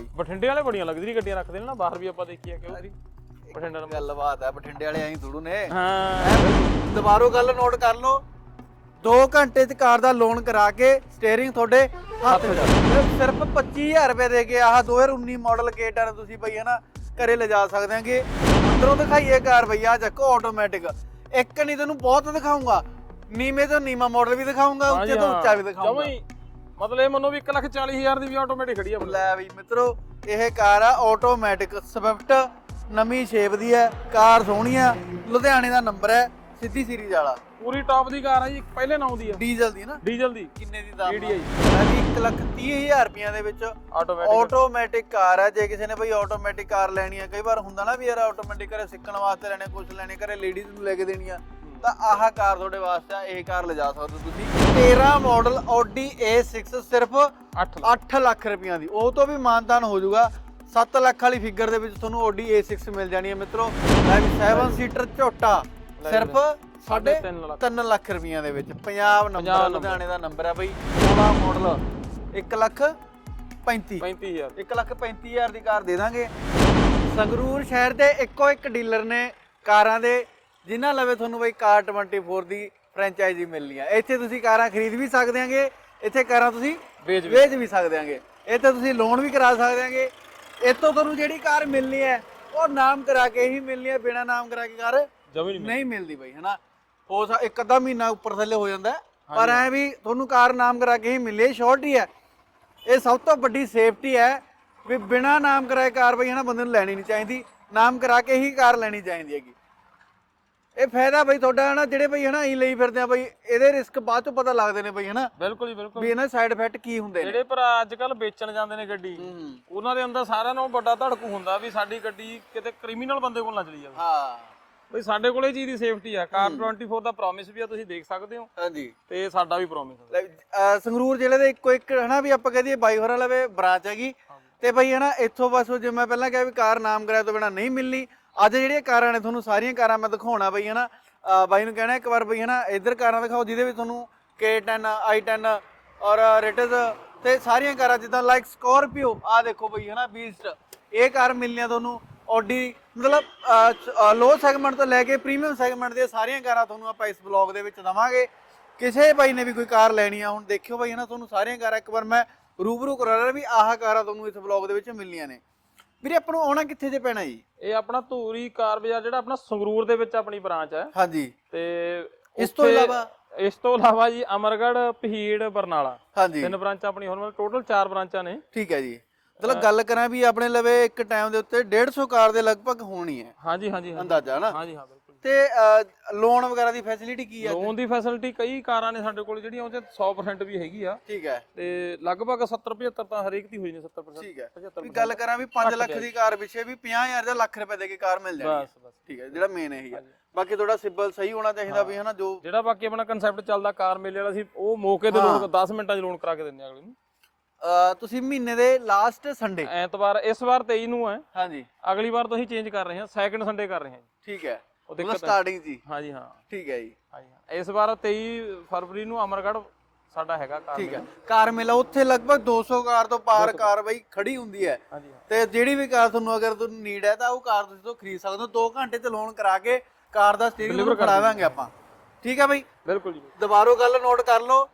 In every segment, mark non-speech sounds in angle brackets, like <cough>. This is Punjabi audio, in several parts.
ਬਾਈ। ਬਠਿੰਡੇ ਵਾਲੇ ਬੜੀਆਂ ਲੱਗਦੀ ਗੱਡੀਆਂ ਰੱਖਦੇ ਨੇ ਨਾ ਬਾਹਰ ਵੀ ਆਪਾਂ ਦੇਖੀਆਂ ਕਿ ਵਾਰੀ ਬਠਿੰਡਾ ਨੰਬਰ ਗੱਲਬਾਤ ਹੈ ਬਠਿੰਡੇ ਵਾਲੇ ਐਂ ਥੋੜੂ ਨੇ। ਹਾਂ। ਦੁਬਾਰੋ ਗੱਲ ਨੋਟ ਕਰ ਲਓ। 2 ਘੰਟੇ ਚ ਕਾਰ ਦਾ ਲੋਨ ਕਰਾ ਕੇ ਸਟੀਅਰਿੰਗ ਤੁਹਾਡੇ ਹੱਥ 'ਚ ਸਿਰਫ- ਸਿਰਫ 25000 ਰੁਪਏ ਦੇ ਕੇ ਆਹ 2019 ਮਾਡਲ ਕੇਟਰ ਤੁਸੀਂ ਬਈ ਹਨਾ ਘਰੇ ਲਿਜਾ ਸਕਦੇ ਆਂਗੇ ਅੰਦਰੋਂ ਦਿਖਾਈਏ ਕਾਰ ਬਈ ਆ ਚੱਕੋ ਆਟੋਮੈਟਿਕ ਇੱਕ ਨਹੀਂ ਤੈਨੂੰ ਬਹੁਤ ਦਿਖਾਉਂਗਾ ਨੀਵੇਂ ਤੋਂ ਨੀਵਾਂ ਮਾਡਲ ਵੀ ਦਿਖਾਉਂਗਾ ਉੱਚੇ ਤੋਂ ਉੱਚਾ ਵੀ ਦਿਖਾਉਂਗਾ ਹੀ ਮਤਲਬ ਇਹ ਮੰਨੋ ਵੀ 140000 ਦੀ ਵੀ ਆਟੋਮੈਟਿਕ ਖੜੀ ਆ ਬੰਦਾ ਲੈ ਬਈ ਮਿੱਤਰੋ ਇਹ ਕਾਰ ਆ ਆਟੋਮੈਟਿਕ ਸਵਿਫਟ ਨਵੀਂ ਸ਼ੇਪ ਦੀ ਹੈ ਕਾਰ ਸੋਹਣੀ ਆ ਲੁਧਿਆਣੇ ਦਾ ਨੰਬਰ ਹੈ ਸਿੱਧੀ ਸੀਰੀਜ਼ ਵਾਲਾ। ਪੂਰੀ ਟੌਪ ਦੀ ਕਾਰ ਆ ਜੀ ਪਹਿਲੇ ਨਾਮ ਦੀ ਆ। ਡੀਜ਼ਲ ਦੀ ਨਾ? ਡੀਜ਼ਲ ਦੀ। ਕਿੰਨੇ ਦੀ ਦਾਮ TDI ਹੈ 1 ਲੱਖ 30000 ਰੁਪਈਆ ਦੇ ਵਿੱਚ ਆਟੋਮੈਟਿਕ ਆਟੋਮੈਟਿਕ ਕਾਰ ਹੈ ਜੇ ਕਿਸੇ ਨੇ ਬਈ ਆਟੋਮੈਟਿਕ ਕਾਰ ਲੈਣੀ ਹੈ ਕਈ ਵਾਰ ਹੁੰਦਾ ਨਾ ਵੀ ਯਾਰ ਆਟੋਮੈਟਿਕ ਘਰੇ ਸਿੱਖਣ ਵਾਸਤੇ ਲੈਣੇ ਕੁਝ ਲੈਣੇ ਘਰੇ ਲੇਡੀਜ਼ ਨੂੰ ਲੈ ਕੇ ਦੇਣੀ ਆ। ਤਾਂ ਆਹ ਕਾਰ ਤੁਹਾਡੇ ਵਾਸਤੇ ਆ ਇਹ ਕਾਰ ਲਿਜਾ ਸਕਦੇ ਤੁਸੀਂ। 13 ਮਾਡਲ Audi A6 ਸਿਰਫ 8 8 ਲੱਖ ਰੁਪਈਆ ਦੀ। ਉਹ ਤੋਂ ਵੀ ਮਾਨਤਾਨ ਹੋ ਜਾਊਗਾ। 7 ਲੱਖ ਵਾਲੀ ਫਿਗਰ ਦੇ ਵਿੱਚ ਤੁਹਾਨੂੰ Audi A6 ਮਿਲ ਜਾਣੀ ਹੈ ਮਿੱਤਰੋ। ਲੈ ਵੀ 7 ਸੀਟਰ ਝੋਟਾ ਸਿਰਫ ਸਾਢੇ ਤਿੰਨ ਲੱਖ। 3 ਲੱਖ ਰੁਪਈਆ ਦੇ ਵਿੱਚ। ਪੰਜਾਬ ਨੰਬਰ। ਲੁਧਿਆਣੇ ਦਾ ਨੰਬਰ ਹੈ ਬਈ। 16 ਮਾਡਲ 1 ਲੱਖ 35 35000 1 ਲੱਖ 35000 ਦੀ ਕਾਰ ਦੇ ਦਾਂਗੇ। ਸੰਗਰੂਰ ਸ਼ਹਿਰ ਦੇ ਇੱਕੋ ਇੱਕ ਡੀਲਰ ਨੇ ਕਾਰਾਂ ਦੇ ਜਿਨ੍ਹਾਂ ਲਵੇ ਤੁਹਾਨੂੰ ਬਈ ਕਾਰ 24 ਦੀ ਫਰੈਂਚਾਈਜ਼ੀ ਮਿਲਣੀ ਆ। ਇੱਥੇ ਤੁਸੀਂ ਕਾਰਾਂ ਖਰੀਦ ਵੀ ਸਕਦੇ ਆਂਗੇ ਇੱਥੇ ਕਾਰਾਂ ਤੁਸੀਂ ਵੇਚ ਵੇਚ ਵੀ ਸਕਦੇ ਆਂਗੇ। ਇੱਥੇ ਤੁਸੀਂ ਲੋਨ ਵੀ ਕਰਾ ਸਕਦੇ ਆਂਗੇ। ਇੱਥੋਂ ਤੁਹਾਨੂੰ ਜਿਹੜੀ ਕਾਰ ਮਿਲਣੀ ਹੈ ਉਹ ਨਾਮ ਕਰਾ ਕੇ ਹੀ ਮਿਲਣੀ ਹੈ ਬਿਨਾ ਨਾਮ ਕਰਾ ਕੇ ਕਾਰ ਜਮੀ ਨਹੀਂ ਮਿਲਦੀ ਬਈ ਹਨਾ? ਹੋ ਸਕ ਇੱਕ ਅੱਧਾ ਮਹੀਨਾ ਉੱਪਰ ਥੱਲੇ ਹੋ ਜਾਂਦਾ ਪਰ ਐ ਵੀ ਤੁਹਾਨੂੰ ਕਾਰ ਨਾਮ ਕਰਾ ਕੇ ਹੀ ਮਿਲੇ ਸ਼ੋਰਟੀ ਹੈ ਇਹ ਸਭ ਤੋਂ ਵੱਡੀ ਸੇਫਟੀ ਹੈ ਵੀ ਬਿਨਾ ਨਾਮ ਕਰਾਏ ਕਾਰ ਬਈ ਹਨਾ ਬੰਦੇ ਨੂੰ ਲੈਣੀ ਨਹੀਂ ਚਾਹੀਦੀ। ਨਾਮ ਕਰਾ ਕੇ ਹੀ ਕਾਰ ਲੈਣੀ ਚਾਹੀਦੀ ਹੈਗੀ। ਇਹ ਫਾਇਦਾ ਬਈ ਤੁਹਾਡਾ ਹਨਾ ਜਿਹੜੇ ਬਈ ਹਨਾ ਅਸੀਂ ਲਈ ਫਿਰਦੇ ਆ ਬਈ ਇਹਦੇ ਰਿਸਕ ਬਾਅਦ ਚ ਪਤਾ ਲੱਗਦੇ ਨੇ ਬਈ ਹਨਾ ਬਿਲਕੁਲ ਹੀ ਬਿਲਕੁਲ। ਵੀ ਇਹਨਾਂ ਸਾਈਡ ਇਫੈਕਟ ਕੀ ਹੁੰਦੇ ਨੇ। ਜਿਹੜੇ ਭਰਾ ਅੱਜ ਕੱਲ ਵੇਚਣ ਜਾਂਦੇ ਨੇ ਗੱਡੀ ਹੂੰ ਉਹਨਾਂ ਦੇ ਅੰਦਰ ਸਾਰਿਆਂ ਨਾਲੋਂ ਵੱਡਾ ਧੜਕੂ ਹੁੰਦਾ ਵੀ ਸਾਡੀ ਗੱਡੀ ਕਿਤੇ ਕ੍ਰਿਮੀਨਲ ਬੰਦੇ ਕੋਲ ਨਾ ਚਲੀ ਜਾਵੇ। ਹਾਂ। ਬਈ ਸਾਡੇ ਕੋਲੇ ਚੀਜ਼ ਦੀ ਸੇਫਟੀ ਆ ਕਾਰ 24 ਦਾ ਪ੍ਰੋਮਿਸ ਵੀ ਆ ਤੁਸੀਂ ਦੇਖ ਸਕਦੇ ਹੋ। ਹਾਂਜੀ। ਤੇ ਸਾਡਾ ਵੀ ਪ੍ਰੋਮਿਸ ਲੈ ਅਹ ਸੰਗਰੂਰ ਜ਼ਿਲ੍ਹੇ ਦੇ ਇੱਕੋ ਇੱਕ ਹਨਾ ਵੀ ਆਪਾਂ ਕਹਦੀਏ ਬਾਈ ਹੋਰਾਂ ਲਵੇ ਬ੍ਰਾਂਚ ਹੈਗੀ। ਤੇ ਬਈ ਹਨਾ ਇੱਥੋਂ ਬਸ ਉਹ ਜਿਵੇਂ ਮੈਂ ਪਹਿਲਾਂ ਕਿਹਾ ਵੀ ਕਾਰ ਨਾਮ ਕਰਾਇਆ ਤੋਂ ਬਿਨਾ ਨਹੀਂ ਮਿਲਣੀ ਅੱਜ ਜਿਹੜੀਆਂ ਕਾਰਾਂ ਨੇ ਤੁਹਾਨੂੰ ਸਾਰੀਆਂ ਕਾਰਾਂ ਮੈਂ ਦਿਖਾਉਣਾ ਬਈ, ਹਨਾ? ਅਹ ਬਾਈ ਨੂੰ ਕਹਿਣਾ ਇੱਕ ਵਾਰ ਬਈ, ਹਨਾ, ਇੱਧਰ ਕਾਰਾਂ ਦਿਖਾਓ ਜਿਹਦੇ ਵਿੱਚ ਤੁਹਾਨੂੰ K10 i10 ਔਰ ਰਿਟਸ ਤੇ ਸਾਰੀਆਂ ਕਾਰਾਂ, ਜਿੱਦਾਂ ਲਾਈਕ ਸਕੋਰਪੀਓ ਆ ਦੇਖੋ ਬਈ, ਹਨਾ ਬੀਸਟ ਇਹ ਕਾਰ ਮਿਲਣੀਆਂ ਤੁਹਾਨੂੰ ਆਡੀ ਮਤਲਬ ਲੋ ਸੈਗਮੈਂਟ ਤੋਂ ਲੈ ਕੇ ਪ੍ਰੀਮੀਅਮ ਸੈਗਮੈਂਟ ਦੀਆਂ ਸਾਰੀਆਂ ਕਾਰਾਂ ਤੁਹਾਨੂੰ ਆਪਾਂ ਇਸ ਬਲੌਗ ਦੇ ਵਿੱਚ ਦਵਾਂਗੇ। ਕਿਸੇ ਬਾਈ ਨੇ ਵੀ ਕੋਈ ਕਾਰ ਲੈਣੀ ਆ, ਹੁਣ ਦੇਖਿਓ ਬਾਈ, ਹਨਾ, ਤੁਹਾਨੂੰ ਸਾਰੀਆਂ ਕਾਰਾਂ ਇੱਕ ਵਾਰ ਮੈਂ ਰੂਬਰੂ ਕਰਾ ਰਿਹਾ ਵੀ ਆਹ ਕਾਰਾਂ ਤੁਹਾਨੂੰ ਇਸ ਬਲੌਗ ਦੇ ਵਿੱਚ ਮਿਲਣੀਆਂ ਨੇ। ਵੀਰੇ ਆਪਾਂ ਨੂੰ ਆਉਣਾ ਕਿੱਥੇ ਜੇ ਪੈਣਾ ਜੀ? ਇਹ ਆਪਣਾ ਧੂਰੀ ਕਾਰ ਬਾਜ਼ਾਰ ਜਿਹੜਾ ਆਪਣਾ ਸੰਗਰੂਰ ਦੇ ਵਿੱਚ ਆਪਣੀ ਬ੍ਰਾਂਚ ਹੈ। ਹਾਂਜੀ। ਤੇ ਇਸ ਤੋਂ ਇਲਾਵਾ? ਇਸ ਤੋਂ ਇਲਾਵਾ ਜੀ ਅਮਰਗੜ੍ਹ ਪਹੀੜ ਬਰਨਾਲਾ। ਹਾਂਜੀ। ਤਿੰਨ ਬ੍ਰਾਂਚਾਂ ਆਪਣੀ ਹੁਣ ਟੋਟਲ 4 ਬ੍ਰਾਂਚਾਂ ਨੇ। ਠੀਕ ਹੈ ਜੀ। ਮਤਲਬ ਗੱਲ ਕਰਾਂ ਵੀ ਆਪਣੇ ਲਵੇ ਇੱਕ ਟਾਈਮ ਦੇ ਉੱਤੇ 150 ਕਾਰ ਦੇ ਲਗਭਗ ਹੋਣੀ ਹੈ। ਹਾਂਜੀ ਹਾਂਜੀ ਅੰਦਾਜ਼ਾ ਨਾ? ਹਾਂਜੀ ਹਾਂ ਤੇ ਲੋਨ ਵਗੈਰਾ ਦੀ ਫੈਸਿਲਿਟੀ ਕੀ ਹੈ ਲੋਨ ਦੀ ਫੈਸਿਲਿਟੀ ਕਈ ਕਾਰਾਂ ਨੇ ਸਾਡੇ ਕੋਲ ਜਿਹੜੀਆਂ ਉਹ 'ਚ 100% ਵੀ ਹੈਗੀ ਆ। ਠੀਕ ਹੈ। ਤੇ ਲਗਭਗ 70 75 ਤਾਂ ਹਰੇਕ ਦੀ ਹੋਈ ਨੇ 70% ਠੀਕ ਹੈ। 75% ਵੀ ਗੱਲ ਕਰਾਂ ਵੀ 5 ਲੱਖ ਦੀ ਕਾਰ ਪਿੱਛੇ ਵੀ 50000 ਜਾਂ ਲੱਖ ਰੁਪਏ ਦੇ ਕੇ ਕਾਰ ਮਿਲ ਜਾਣੀ ਬਸ ਬਸ। ਠੀਕ ਹੈ ਜਿਹੜਾ ਮੇਨ ਇਹੀ ਹੈ ਬਾਕੀ ਤੁਹਾਡਾ ਸਿਬਲ ਸਹੀ ਹੋਣਾ ਚਾਹੀਦਾ ਵੀ ਹਨਾ ਜੋ ਜਿਹੜਾ ਬਾਕੀ ਆਪਣਾ ਕਨਸੈਪਟ ਚੱਲਦਾ ਕਾਰ ਮੇਲੇ ਵਾਲਾ ਸੀ ਉਹ ਮੌਕੇ ਤੇ ਲੋਨ 10 ਮਿੰਟਾਂ 'ਚ ਲੋਨ ਕਰਾ ਕੇ ਦਿੰਦੇ ਆ ਅਗਲੇ ਨੂੰ। ਤੁਸੀਂ ਮਹੀਨੇ ਦੇ ਲਾਸਟ ਸੰਡੇ ਐਤਵਾਰ ਇਸ ਵਾਰ 23 ਨੂੰ ਹੈ। ਹਾਂਜੀ। ਅਗਲੀ ਵਾਰ ਤੋਂ ਅਸੀਂ ਚੇਂਜ ਕਰ ਰਹੇ ਹਾਂ ਸੈਕੰਡ ਸੰਡੇ ਕਰ ਰਹੇ ਹਾਂ ਠੀਕ ਹੈ। ਉਹ ਮਤਲਬ ਦਿੱਕਤ ਹੈ। ਸਟਾਰਟਿੰਗ ਜੀ। ਹਾਂਜੀ ਹਾਂ। ਠੀਕ ਹੈ ਜੀ। ਹਾਂਜੀ ਹਾਂ। ਇਸ ਵਾਰ 23 ਫਰਵਰੀ ਨੂੰ ਅਮਰਗੜ੍ਹ ਸਾਡਾ ਹੈਗਾ ਕਾਰ ਠੀਕ ਹੈ। ਕਾਰ ਮੇਲਾ ਉੱਥੇ ਲਗਭਗ 200 ਕਾਰ ਤੋਂ ਪਾਰ ਕਾਰ। ਬਈ ਖੜੀ ਹੁੰਦੀ ਹੈ। ਹਾਂਜੀ ਹਾਂ। ਤੇ ਜਿਹੜੀ ਵੀ ਕਾਰ ਤੁਹਾਨੂੰ ਅਗਰ ਤੁਹਾਨੂੰ ਨੀਡ ਹੈ ਤਾਂ ਉਹ ਕਾਰ ਤੁਸੀਂ ਤੋਂ ਖਰੀਦ ਸਕਦੇ ਹੋ। 2 ਘੰਟੇ ਚ ਲੋਨ ਕਰਾ ਕੇ ਕਾਰ ਦਾ ਸਟੀਅਰਿੰਗ ਨੂੰ ਫੜਾ ਦਾਂਗੇ ਆਪਾਂ। ਠੀਕ ਹੈ ਬਈ? ਬਿਲਕੁਲ ਜੀ। ਦੁਬਾਰੋ ਗੱਲ ਨੋਟ ਕਰ ਲਓ।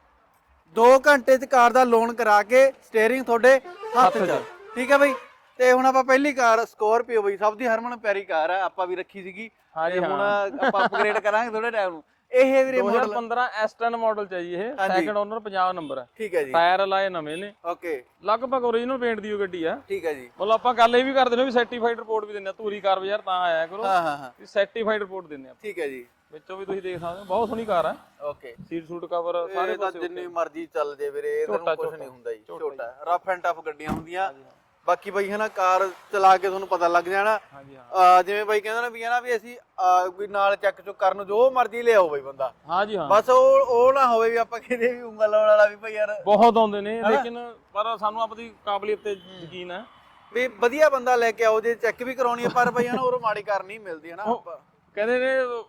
2 ਘੰਟੇ ਚ ਕਾਰ ਦਾ ਲੋਨ ਕਰਾ ਕੇ ਸਟੀਅਰਿੰਗ ਤੁਹਾਡੇ ਹੱਥ 'ਚ ਠੀਕ ਹੈ ਬਈ? ਤੇ ਹੁਣ ਆਪਾਂ ਪਹਿਲੀ ਕਾਰ ਸਕੋਰਪੀਓ ਬਈ ਸਭ ਦੀ ਹਰਮਨ ਪਿਆਰੀ ਕਾਰ ਹੈ ਆਪਾਂ ਵੀ ਰੱਖੀ ਸੀਗੀ। ਤੇ ਹੁਣ ਆਪਾਂ ਅਪਗ੍ਰੇਡ ਕਰਾਂਗੇ ਥੋੜੇ ਟਾਈਮ ਨੂੰ। ਇਹ ਵੀਰੇ ਮਾਡਲ 2015 S10 ਮਾਡਲ ਚ ਜੀ ਇਹ ਸੈਕੰਡ ਓਨਰ 50 ਨੰਬਰ ਹੈ ਠੀਕ ਹੈ ਜੀ। ਟਾਇਰ ਲਾਏ ਨਵੇਂ ਨੇ। ਓਕੇ ਲਗਭਗ ਓਰੀਜਨਲ ਪੇਂਟ ਦੀ ਉਹ ਗੱਡੀ ਆ। ਠੀਕ ਹੈ ਜੀ। ਮਤਲਬ ਆਪਾਂ ਗੱਲ ਇਹ ਵੀ ਕਰਦੇ ਨੇ ਵੀ ਸਰਟੀਫਾਈਡ ਰਿਪੋਰਟ ਵੀ ਦਿੰਦੇ ਆ ਧੂਰੀ ਕਾਰ ਬਾਜ਼ਾਰ ਤਾਂ ਆਇਆ ਕਰੋ। ਹਾਂ ਹਾਂ ਹਾਂ। ਵੀ ਸਰਟੀਫਾਈਡ ਰਿਪੋਰਟ ਦਿੰਦੇ ਆ ਠੀਕ ਹੈ ਜੀ। ਵਿੱਚੋਂ ਵੀ ਤੁਸੀਂ ਦੇਖ ਸਕਦੇ ਹੋ ਬਹੁਤ ਸੋਹਣੀ ਕਾਰ ਹੈ ਓਕੇ ਸੀਟ ਸੂਟ ਕਵਰ ਸਾਰੇ ਤਾਂ ਜਿੰਨੀ ਮਰਜ਼ੀ ਚੱਲ ਜੇ ਵੀਰੇ ਇਹਦਾ ਨੂੰ ਕੁਝ ਨਹੀਂ ਹੁੰਦਾ ਜੀ। ਛੋਟਾ ਰਫ ਐਂਡ ਟਫ ਗੱਡੀਆਂ ਹੁੰਦੀਆਂ। ਬਾਕੀ ਬਈ ਹਨਾ ਕਾਰ ਚਲਾ ਕੇ ਤੁਹਾਨੂੰ ਪਤਾ ਲੱਗ ਜਾਣਾ। ਹਾਂਜੀ ਹਾਂ। ਅਹ ਜਿਵੇਂ ਬਾਈ ਕਹਿੰਦਾ ਨਾ ਵੀ ਹਨਾ ਵੀ ਅਸੀਂ ਅਹ ਕੋਈ ਨਾਲ ਚੈੱਕ ਚੁੱਕ ਕਰਨ ਨੂੰ ਜੋ ਮਰਜ਼ੀ ਲਿਆਓ ਬਈ ਬੰਦਾ। ਹਾਂਜੀ ਹਾਂ। ਬਸ ਉਹ ਉਹ ਨਾ ਹੋਵੇ ਵੀ ਆਪਾਂ ਕਿਤੇ ਵੀ ਉਂਗਲ ਲਾਉਣ ਵਾਲਾ ਵੀ ਭਾਈ ਯਾਰ। ਬਹੁਤ ਆਉਂਦੇ ਨੇ ਲੇਕਿਨ ਪਰ ਸਾਨੂੰ ਆਪਣੀ ਕਾਬਲੀਅਤ ਤੇ ਯਕੀਨ ਹੈ। ਵੀ ਵਧੀਆ ਬੰਦਾ ਲੈ ਕੇ ਆਓ ਜੇ ਚੈੱਕ ਵੀ ਕਰਾਉਣੀ ਹੈ ਪਰ ਬਈ ਹਨਾ ਉਹ ਮਾੜੀ ਕਾਰ ਨਹੀਂ ਮਿਲਦੀ ਹਨਾ ਆਪਾਂ- ਕਹਿੰਦੇ ਨੇ